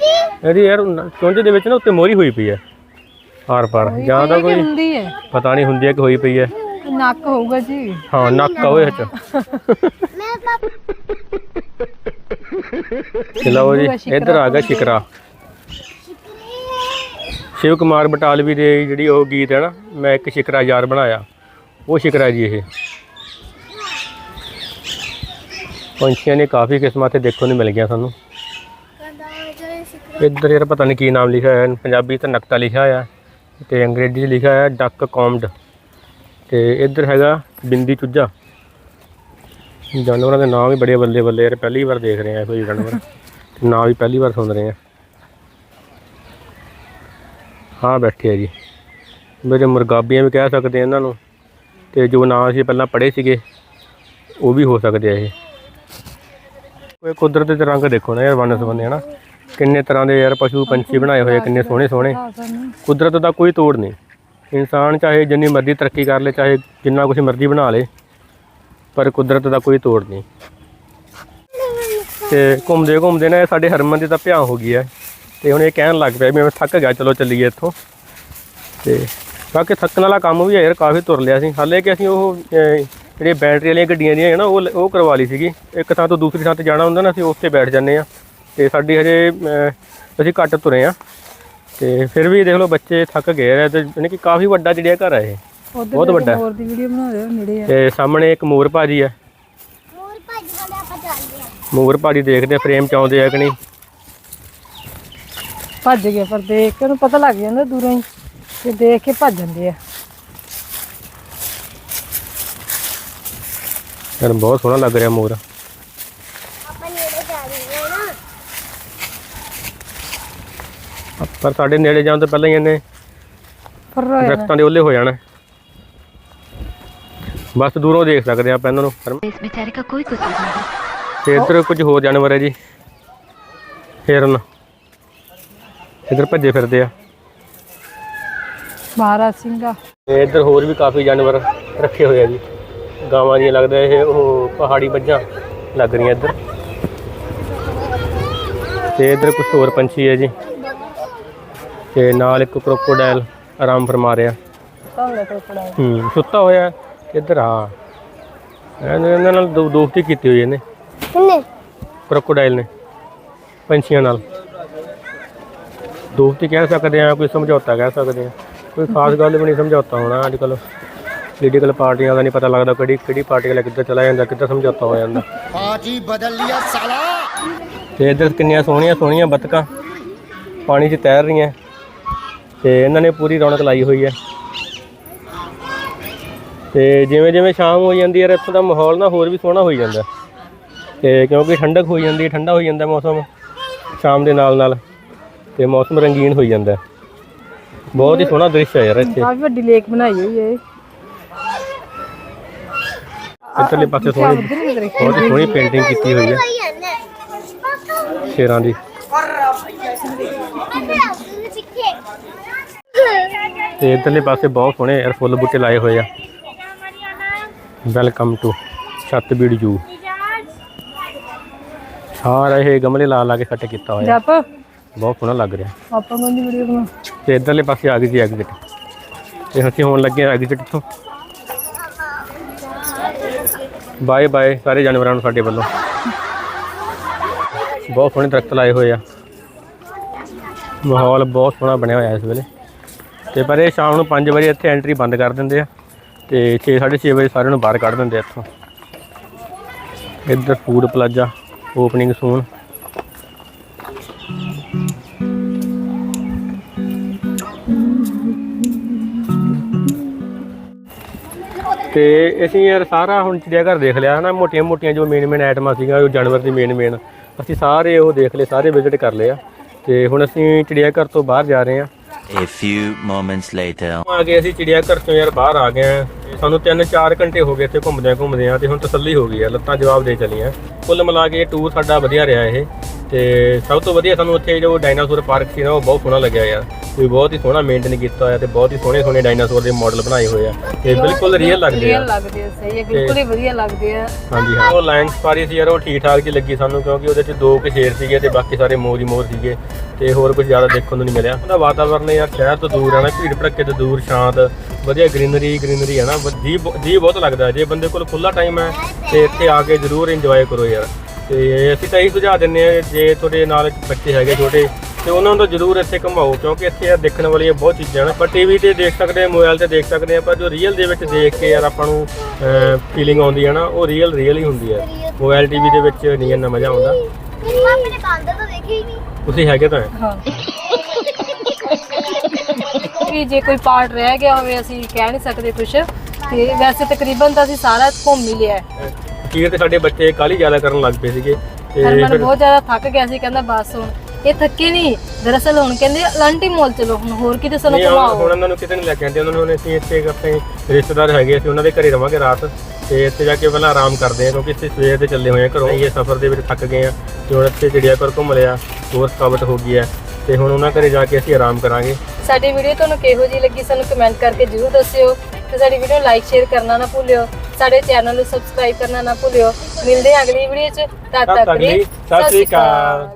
ਜੀ? ਇਹਦੀ ਯਾਰ ਚੁੰਝ ਦੇ ਵਿੱਚ ਨਾ ਉੱਤੇ ਮੋਰੀ ਹੋਈ ਪਈ ਹੈ। ਆਰ ਪਾਰ ਜਾਂ ਤਾਂ ਕੋਈ ਹੁੰਦੀ ਹੈ? ਪਤਾ ਨਹੀਂ ਹੁੰਦੀ ਹੈ ਕਿ ਹੋਈ ਪਈ ਹੈ। ਨੱਕ ਹੋਊਗਾ ਜੀ। ਹਾਂ ਨੱਕ ਆ ਉਹ ਵਿੱਚ। ਮੈਂ ਪਾਪਾ ਲਓ ਜੀ ਇੱਧਰ ਆ ਗਿਆ ਸ਼ਿਕਰਾ। ਸ਼ਿਵ ਕੁਮਾਰ ਬਟਾਲਵੀ ਦੇ ਜਿਹੜੀ ਉਹ ਗੀਤ ਹੈ ਨਾ ਮੈਂ ਇੱਕ ਸ਼ਿਕਰਾ ਯਾਰ ਬਣਾਇਆ। ਉਹ ਸ਼ਿਕਰਾ ਜੀ ਇਹ। ਪੰਛੀਆਂ ਨੇ ਕਾਫੀ ਕਿਸਮਾਂ ਤੇ ਦੇਖਣ ਨੂੰ ਮਿਲ ਗਿਆ ਸਾਨੂੰ। ਇੱਧਰ ਯਾਰ ਪਤਾ ਨਹੀਂ ਕੀ ਨਾਮ ਲਿਖਿਆ ਹੋਇਆ, ਪੰਜਾਬੀ ਤੇ ਨਕਤਾ ਲਿਖਿਆ ਹੋਇਆ ਤੇ ਅੰਗਰੇਜ਼ੀ 'ਚ ਲਿਖਿਆ ਹੋਇਆ, ਡੱਕ ਕੌਮਡ। ਤੇ ਇੱਧਰ ਹੈਗਾ ਬਿੰਦੀ ਚੁੱਜਾ ਜਾਨਵਰਾਂ ਦੇ ਨਾਮ ਵੀ ਬੜੇ ਬੱਲੇ ਬੱਲੇ ਯਾਰ, ਪਹਿਲੀ ਵਾਰ ਦੇਖ ਰਹੇ ਆ ਕੋਈ ਜਾਨਵਰ। ਤੇ ਨਾਂ ਵੀ ਪਹਿਲੀ ਵਾਰ ਸੁਣ ਰਹੇ ਆ। ਹਾਂ ਬੈਠੇ ਆ ਜੀ। ਮੇਰੇ ਮੁਰਗਾਬੀਆਂ ਵੀ ਕਹਿ ਸਕਦੇ ਆ ਇਹਨਾਂ ਨੂੰ। ਤੇ ਜੋ ਨਾਂ ਅਸੀਂ ਪਹਿਲਾਂ ਪੜ੍ਹੇ ਸੀਗੇ, ਉਹ ਵੀ ਹੋ ਸਕਦੇ ਆ ਇਹ। ਕੋਈ ਕੁਦਰਤ ਦੇ ਰੰਗ ਦੇਖੋ ਨਾ ਯਾਰ, ਵੰਨ ਸਵੰਨੇ, ਹਨਾ? ਕਿੰਨੇ ਤਰ੍ਹਾਂ ਦੇ ਯਾਰ ਪਸ਼ੂ ਪੰਛੀ ਬਣਾਏ ਹੋਏ ਆ, ਕਿੰਨੇ ਸੋਹਣੇ ਸੋਹਣੇ। ਕੁਦਰਤ ਦਾ ਕੋਈ ਤੋੜ ਨਹੀਂ। ਇਨਸਾਨ ਚਾਹੇ ਜਿੰਨੀ ਮਰਜ਼ੀ ਤਰੱਕੀ ਕਰ ਲੇ ਚਾਹੇ ਜਿੰਨਾ ਕੁਝ ਮਰਜ਼ੀ ਬਣਾ ਲੇ ਪਰ ਕੁਦਰਤ ਦਾ ਕੋਈ ਤੋੜ ਨਹੀਂ। ਤੇ ਘੁੰਮਦੇ ਘੁੰਮਦੇ ਨਾ ਇਹ ਸਾਡੇ ਹਰਮਨ ਦੀ ਤਾਂ ਭਿਆ ਹੋ ਗਈ ਹੈ ਤੇ ਹੁਣ ਇਹ ਕਹਿਣ ਲੱਗ ਪਿਆ ਵੀ ਮੈਂ ਥੱਕ ਗਿਆ ਚਲੋ ਚੱਲੀਏ ਇੱਥੋਂ। ਤੇ ਬਾਕੀ ਥੱਕਣ ਵਾਲਾ ਕੰਮ ਵੀ ਹੈ ਯਾਰ ਕਾਫੀ ਤੁਰ ਲਿਆ ਸੀ। ਹਾਲੇ ਕਿ ਅਸੀਂ ਉਹ ਅਹ, ਜਿਹੜੀਆਂ ਬੈਟਰੀ ਵਾਲੀਆਂ ਗੱਡੀਆਂ ਦੀਆਂ ਹੈ ਨਾ ਉਹ ਉਹ ਕਰਵਾ ਲਈ ਸੀਗੀ। ਇੱਕ ਥਾਂ ਤੋਂ ਦੂਸਰੀ ਥਾਂ ਤੇ ਜਾਣਾ ਹੁੰਦਾ ਨਾ ਅਸੀਂ ਉੱਥੇ ਬੈਠ ਜਾਂਦੇ ਆ ਤੇ ਸਾਡੀ ਹਜੇ ਅਸੀਂ ਘੱਟ ਤੁਰੇ ਆ। ਤੇ ਫਿਰ ਵੀ ਦੇਖ ਲਓ ਬੱਚੇ ਥੱਕ ਗਏ ਆ ਤੇ ਯਾਨੀ ਕਿ ਕਾਫੀ ਵੱਡਾ ਜਿਹੜਿਆ ਘਰ ਹੈ ਇਹ। ਬਹੁਤ ਵੱਡਾ। ਹੋਰ ਦੀ ਵੀਡੀਓ ਬਣਾ ਰਹੇ ਹੋ ਨੇੜੇ ਆ। ਤੇ ਸਾਹਮਣੇ ਇੱਕ ਮੋਰ ਭਾਜੀ ਹੈ ਹੋਰ ਭੱਜ ਵਾਲੇ ਆਪਾਂ ਚੱਲਦੇ ਆ। ਮੋਰ ਭਾਜੀ ਦੇਖਦੇ ਫਰੇਮ ਚ ਆਉਂਦੇ ਆ ਕਿ ਨਹੀਂ। ਭੱਜ ਗਏ ਪਰ ਦੇਖ ਕੇ ਉਹਨੂੰ ਪਤਾ ਲੱਗ ਜਾਂਦਾ ਦੂਰੋਂ ਹੀ ਤੇ ਦੇਖ ਕੇ ਭੱਜ ਜਾਂਦੇ ਆ। ਯਾਰ ਬਹੁਤ ਸੋਹਣਾ ਲੱਗ ਰਿਹਾ ਮੋਰ ਆਪਾਂ ਨੇੜੇ ਜਾ ਰਹੇ ਹਾਂ ਨਾ ਪਰ ਸਾਡੇ ਨੇੜੇ ਜਾਣ ਤੋਂ ਪਹਿਲਾਂ ਹੀ ਇਹਨੇ ਪਰ ਦਰਖਤਾਂ ਦੇ ਉੱਲੇ ਹੋ ਜਾਣਾ। ਬਸ ਦੂਰੋਂ ਦੇਖ ਸਕਦੇ ਆਪਾਂ ਇਹਨਾਂ ਨੂੰ। ਇਸ ਵਿਚਾਰੇ ਦਾ ਕੋਈ ਕੁਝ ਨਹੀਂ ਤੇ ਇੱਧਰ ਕੁਝ ਹੋਰ ਜਾਨਵਰ ਹੈ ਜੀ। ਹਿਰਨ। ਇੱਧਰ ਭੱਜੇ ਫਿਰਦੇ ਆ। ਮਹਾਰਾਜ ਸਿੰਘਾ। ਤੇ ਇੱਧਰ ਹੋਰ ਵੀ ਕਾਫੀ ਜਾਨਵਰ ਰੱਖੇ ਹੋਏ ਆ ਜੀ। ਗਾਵਾਂ ਦੀਆਂ ਲੱਗਦਾ ਇਹ ਉਹ ਪਹਾੜੀ ਮੱਝਾਂ ਲੱਗ ਰਹੀਆਂ ਇੱਧਰ। ਤੇ ਇੱਧਰ ਕੁਝ ਹੋਰ ਪੰਛੀ ਹੈ ਜੀ। ਤੇ ਨਾਲ ਇੱਕ ਕ੍ਰੋਕੋਡਾਈਲ ਆਰਾਮ ਫਰਮਾ ਰਿਹਾ। ਹੂੰ ਸੁੱਤਾ ਹੋਇਆ ਇੱਧਰ ਆ ਇਹਨਾਂ ਨਾਲ ਦੋ ਦੋਸਤੀ ਕੀਤੀ ਹੋਈ ਇਹਨੇ। ਕਿੰਨੇ? ਕ੍ਰੋਕੋਡਾਈਲ ਨੇ ਪੰਛੀਆਂ ਨਾਲ। ਦੋਸਤੀ ਕਹਿ ਸਕਦੇ ਆ ਕੋਈ ਸਮਝੌਤਾ ਕਹਿ ਸਕਦੇ ਆ ਕੋਈ ਖਾਸ ਗੱਲ ਵੀ ਨਹੀਂ ਸਮਝੌਤਾ ਹੋਣਾ ਅੱਜ ਕੱਲ ਪੋਲੀਟੀਕਲ ਪਾਰਟੀਆਂ ਦਾ ਨਹੀਂ ਪਤਾ ਲੱਗਦਾ ਕਿਹੜੀ ਕਿਹੜੀ ਪਾਰਟੀ ਵਾਲੇ ਕਿੱਧਰ ਚਲਾ ਜਾਂਦਾ ਕਿੱਦਾਂ ਸਮਝੌਤਾ ਹੋ ਜਾਂਦਾ। ਪਾਰਟੀ ਬਦਲ ਲਿਆ ਸਾਲਾ। ਤੇ ਇਧਰ ਕਿੰਨੀਆਂ ਸੋਹਣੀਆਂ ਸੋਹਣੀਆਂ ਬਤਕਾਂ। ਪਾਣੀ 'ਚ ਤੈਰ ਰਹੀਆਂ। ਤੇ ਇਹਨਾਂ ਨੇ ਪੂਰੀ ਰੌਣਕ ਲਾਈ ਹੋਈ ਹੈ। ਤੇ ਜਿਵੇਂ ਜਿਵੇਂ ਸ਼ਾਮ ਹੋ ਜਾਂਦੀ ਹੈ ਇੱਥੋਂ ਦਾ ਮਾਹੌਲ ਨਾ ਹੋਰ ਵੀ ਸੋਹਣਾ ਹੋਈ ਜਾਂਦਾ। ਤੇ ਕਿਉਂਕਿ ਠੰਡਕ ਹੋਈ ਜਾਂਦੀ ਹੈ ਠੰਡਾ ਹੋ ਜਾਂਦਾ ਮੌਸਮ ਸ਼ਾਮ ਦੇ ਨਾਲ ਨਾਲ ਤੇ ਮੌਸਮ ਰੰਗੀਨ ਹੋਈ ਜਾਂਦਾ। ਬਹੁਤ ਹੀ ਸੋਹਣਾ ਦ੍ਰਿਸ਼ ਹੈ ਯਾਰ ਇੱਥੇ। ਕਾਫੀ ਵੱਡੀ ਲੇਕ ਬਣਾਈ ਹੋਈ ਹੈ ਇੱਧਰਲੇ ਪਾਸੇ ਸੋਹਣੀ ਬਹੁਤ ਹੀ ਸੋਹਣੀ ਪੇਂਟਿੰਗ ਕੀਤੀ ਹੋਈ ਹੈ। ਸ਼ੇਰਾਂ ਦੀ। ਤੇ ਇੱਧਰਲੇ ਪਾਸੇ ਬਹੁਤ ਸੋਹਣੇ ਯਾਰ ਫੁੱਲ ਬੂਟੇ ਲਾਏ ਹੋਏ ਆ। ਵੈਲਕਮ ਟੂ ਛੱਤਬੀੜ ਜੂ ਸਾਰਾ ਇਹ ਗਮਲੇ ਲਾ ਲਾ ਕੇ ਸੈੱਟ ਕੀਤਾ ਹੋਇਆ। ਜਪ। ਬਹੁਤ ਸੋਹਣਾ ਲੱਗ ਰਿਹਾ। ਆਪਾਂ ਨੂੰ ਦੀ ਵੀਡੀਓ ਬਣਾ ਤੇ ਇੱਧਰਲੇ ਪਾਸੇ ਆ ਗਈ ਜੀ ਐਗਜ਼ਿਟ ਤੇ ਅਸੀਂ ਹੋਣ ਲੱਗੇ ਐਗਜ਼ਿਟ ਤੋਂ। ਬਾਏ ਬਾਏ ਸਾਰੇ ਜਾਨਵਰਾਂ ਨੂੰ ਸਾਡੇ ਵੱਲੋਂ। ਬਹੁਤ ਸੋਹਣੇ ਦਰਖਤ ਲਾਏ ਹੋਏ ਆ। ਮਾਹੌਲ ਬਹੁਤ ਸੋਹਣਾ ਬਣਿਆ ਹੋਇਆ ਇਸ ਵੇਲੇ। ਤੇ ਪਰ ਇਹ ਸ਼ਾਮ ਨੂੰ 5 ਵਜੇ ਇੱਥੇ ਐਂਟਰੀ ਬੰਦ ਕਰ ਦਿੰਦੇ ਆ ਤੇ 6 6:30 ਵਜੇ ਸਾਰਿਆਂ ਨੂੰ ਬਾਹਰ ਕੱਢ ਦਿੰਦੇ ਆ ਇੱਥੋਂ। ਇੱਧਰ ਫੂਡ ਪਲਾਜ਼ਾ ਓਪਨਿੰਗ ਸੂਨ ਤੇ ਅਸੀਂ ਯਾਰ ਸਾਰਾ ਹੁਣ ਚਿੜੀਆਘਰ ਦੇਖ ਲਿਆ, ਹਨਾ, ਮੋਟੀਆਂ ਮੋਟੀਆਂ ਜੋ ਮੇਨ ਮੇਨ ਆਈਟਮਾਂ ਸੀਗੀਆਂ, ਉਹ ਜਾਨਵਰ ਦੀ ਮੇਨ ਮੇਨ ਅਸੀਂ ਸਾਰੇ ਉਹ ਦੇਖ ਲਏ, ਸਾਰੇ ਵਿਜ਼ਿਟ ਕਰ ਲਏ ਆ। ਤੇ ਹੁਣ ਅਸੀਂ ਚਿੜੀਆਘਰ ਤੋਂ ਬਾਹਰ ਜਾ ਰਹੇ ਆ। A few moments later. ਆ ਗਏ ਅਸੀਂ ਚਿੜੀਆ ਘਰ ਤੋਂ ਯਾਰ, ਬਾਹਰ ਆ ਗਏ ਆ। ਤੇ ਸਾਨੂੰ 3-4 ਘੰਟੇ ਹੋ ਗਏ ਇੱਥੇ ਘੁੰਮਦਿਆਂ ਘੁੰਮਦਿਆਂ ਤੇ ਹੁਣ ਤਸੱਲੀ ਹੋ ਗਈ ਆ, ਲੱਤਾਂ ਜਵਾਬ ਦੇ ਚਲੀਆਂ। ਕੁੱਲ ਮਿਲਾ ਕੇ ਟੂਰ ਸਾਡਾ ਵਧੀਆ ਰਿਹਾ ਇਹ। ਤੇ ਸਭ ਤੋਂ ਵਧੀਆ ਸਾਨੂੰ ਉੱਥੇ ਜੋ ਡਾਇਨਾਸੌਰ ਪਾਰਕ ਸੀ ਨਾ, ਉਹ ਬਹੁਤ ਸੋਹਣਾ ਲੱਗਿਆ ਯਾਰ। ਵੀ ਬਹੁਤ ਹੀ ਸੋਹਣਾ ਮੇਨਟੇਨ ਕੀਤਾ ਹੋਇਆ ਤੇ ਬਹੁਤ ਹੀ ਸੋਹਣੇ ਸੋਹਣੇ ਡਾਇਨਾਸੌਰ ਦੇ ਮਾਡਲ ਬਣਾਏ ਹੋਏ ਆ। ਤੇ ਬਿਲਕੁਲ ਰੀਅਲ ਲੱਗਦੇ ਆ। ਰੀਅਲ ਲੱਗਦੇ ਆ ਸਹੀ ਹੈ ਬਿਲਕੁਲ ਹੀ ਵਧੀਆ ਲੱਗਦੇ ਆ। ਹਾਂਜੀ ਹਾਂ ਉਹ ਲਾਇਨ ਸਫਾਰੀ ਸੀ ਯਾਰ ਉਹ ਠੀਕ ਠਾਕ ਜੀ ਲੱਗੀ ਸਾਨੂੰ ਕਿਉਂਕਿ ਉਹਦੇ ਚ ਦੋ ਕੁ ਸ਼ੇਰ ਸੀਗੇ ਤੇ ਬਾਕੀ ਸਾਰੇ ਮੋਰ ਹੀ ਮੋਰ ਸੀਗੇ ਤੇ ਹੋਰ ਕੁਝ ਜ਼ਿਆਦਾ ਦੇਖਣ ਨੂੰ ਨਹੀਂ ਮਿਲਿਆ। ਉਹਦਾ ਵਾਤਾਵਰਨ ਯਾਰ ਸ਼ਹਿਰ ਤੋਂ ਦੂਰ ਹੈ ਨਾ ਭੀੜ ਭੜੱਕੇ ਤੋਂ ਦੂਰ ਸ਼ਾਂਤ ਵਧੀਆ ਗ੍ਰੀਨਰੀ ਗ੍ਰੀਨਰੀ ਹੈ ਨਾ ਜੀ ਜੀ ਬਹੁਤ ਲੱਗਦਾ ਜੇ ਬੰਦੇ ਕੋਲ ਖੁੱਲਾ ਟਾਈਮ ਹੈ ਤੇ ਇੱਥੇ ਆ ਕੇ ਜ਼ਰੂਰ ਇੰਜੋਏ ਕਰੋ ਯਾਰ। ਤੇ ਅਸੀਂ ਤਾਂ ਇਹੀ ਸੁਝਾਅ ਦਿੰਦੇ ਆ ਜੇ ਤੁਹਾਡੇ ਨਾਲ ਬੱਚੇ ਹੈਗੇ ਛੋਟੇ ਤੇ ਉਹਨਾਂ ਨੂੰ ਜ਼ਰੂਰ ਇੱਥੇ ਘੁਮਾਓ ਕਿਉਂਕਿ ਇੱਥੇ ਯਾਰ ਦੇਖਣ ਵਾਲੀਆਂ ਬਹੁਤ ਚੀਜ਼ਾਂ ਨੇ। ਪਰ ਟੀਵੀ ਤੇ ਦੇਖ ਸਕਦੇ ਆ ਮੋਬਾਈਲ ਤੇ ਦੇਖ ਸਕਦੇ ਆ ਪਰ ਜੋ ਰੀਅਲ ਦੇ ਵਿੱਚ ਦੇਖ ਕੇ ਯਾਰ ਆਪਾਂ ਨੂੰ ਫੀਲਿੰਗ ਆਉਂਦੀ ਹੈ ਨਾ ਉਹ ਰੀਅਲ ਰੀਅਲ ਹੀ ਹੁੰਦੀ ਹੈ ਮੋਬਾਈਲ ਟੀਵੀ ਦੇ ਵਿੱਚ ਨਹੀਂ ਇੰਨਾ ਮਜ਼ਾ ਆਉਂਦਾ। ਆਪਣੇ ਬਾਂਦਰ ਤਾਂ ਦੇਖੇ ਹੀ ਨਹੀਂ ਤੁਸੀਂ ਹੈਗੇ ਤਾਂ ਹੈ। ਵੀ ਜੇ ਕੋਈ ਪਾਰਟ ਰਹਿ ਗਿਆ ਹੋਵੇ ਅਸੀਂ ਕਹਿ ਨਹੀਂ ਸਕਦੇ ਕੁਝ ਤੇ ਵੈਸੇ ਤਕਰੀਬਨ ਤਾਂ ਅਸੀਂ ਸਾਰਾ ਘੁੰਮ ਹੀ ਲਿਆ। ਅਖੀਰ ਤੇ ਸਾਡੇ ਬੱਚੇ ਕਾਲੀ ਜ਼ਿਆਦਾ ਕਰਨ ਲੱਗ ਪਏ ਸੀਗੇ। ਤੇ ਹਰਮਨ ਬਹੁਤ ਜ਼ਿਆਦਾ ਥੱਕ ਗਿਆ ਸੀ ਕਹਿੰਦਾ ਬਸ ਹੁਣ ਇਹ ਥੱਕੇ ਨਹੀਂ ਦਰਅਸਲ ਹੁਣ ਕਹਿੰਦੇ ਲਾਂਟੀ ਮੋਲ ਚਲੋ ਹੁਣ ਹੋਰ ਕਿਤੇ ਸਾਨੂੰ ਨਹੀਂ, ਹੁਣ ਘੁਮਾਓ। ਹੁਣ ਉਹਨਾਂ ਨੂੰ ਕਿਤੇ ਨਹੀਂ ਲੈ ਕੇ ਆਂਦੇ ਉਹਨਾਂ ਨੂੰ ਹੁਣ ਅਸੀਂ ਇੱਥੇ ਆਪਣੇ ਰਿਸ਼ਤੇਦਾਰ ਹੈਗੇ ਅਸੀਂ ਉਹਨਾਂ ਦੇ ਘਰੇ ਰਵਾਂਗੇ ਰਾਤ। ਤੇ ਇੱਥੇ ਜਾ ਕੇ ਪਹਿਲਾਂ ਆਰਾਮ ਕਰਦੇ ਆ ਕਿਉਂਕਿ ਅਸੀਂ ਸਵੇਰ ਦੇ ਚੱਲੇ ਹੋਏ ਆ ਘਰੋਂ। ਇਹ ਸਫ਼ਰ ਦੇ ਵਿੱਚ ਥੱਕ ਗਏ ਆ ਤੇ ਹੁਣ ਇੱਥੇ ਚਿੜੀਆ ਘਰ ਘੁੰਮ ਲਿਆ ਹੋਰ ਥਕਾਵਟ ਹੋ ਗਈ ਹੈ। ਤੇ ਹੁਣ ਉਹਨਾਂ ਘਰੇ ਜਾ ਕੇ ਅਸੀਂ ਆਰਾਮ ਕਰਾਂਗੇ। ਸਾਡੀ ਵੀਡੀਓ ਤੁਹਾਨੂੰ ਕਿਹੋ ਜਿਹੀ ਲੱਗੀ ਸਾਨੂੰ ਕਮੈਂਟ ਕਰਕੇ ਜਰੂਰ ਦੱਸਿਓ। ਤੇ ਸਾਡੀ ਵੀਡੀਓ ਲਾਈਕ ਸ਼ੇਅਰ ਕਰਨਾ ਨਾ ਭੁੱਲਿਓ। ਸਾਡੇ ਚੈਨਲ ਨੂੰ ਸਬਸਕ੍ਰਾਈਬ ਕਰਨਾ ਨਾ ਭੁੱਲਿਓ। ਮਿਲਦੇ ਹਾਂ ਅਗਲੀ ਵੀਡੀਓ 'ਚ। ਤਦ ਤੱਕ ਲਈ ਸਤਿ ਸ਼੍ਰੀ ਅਕਾਲ।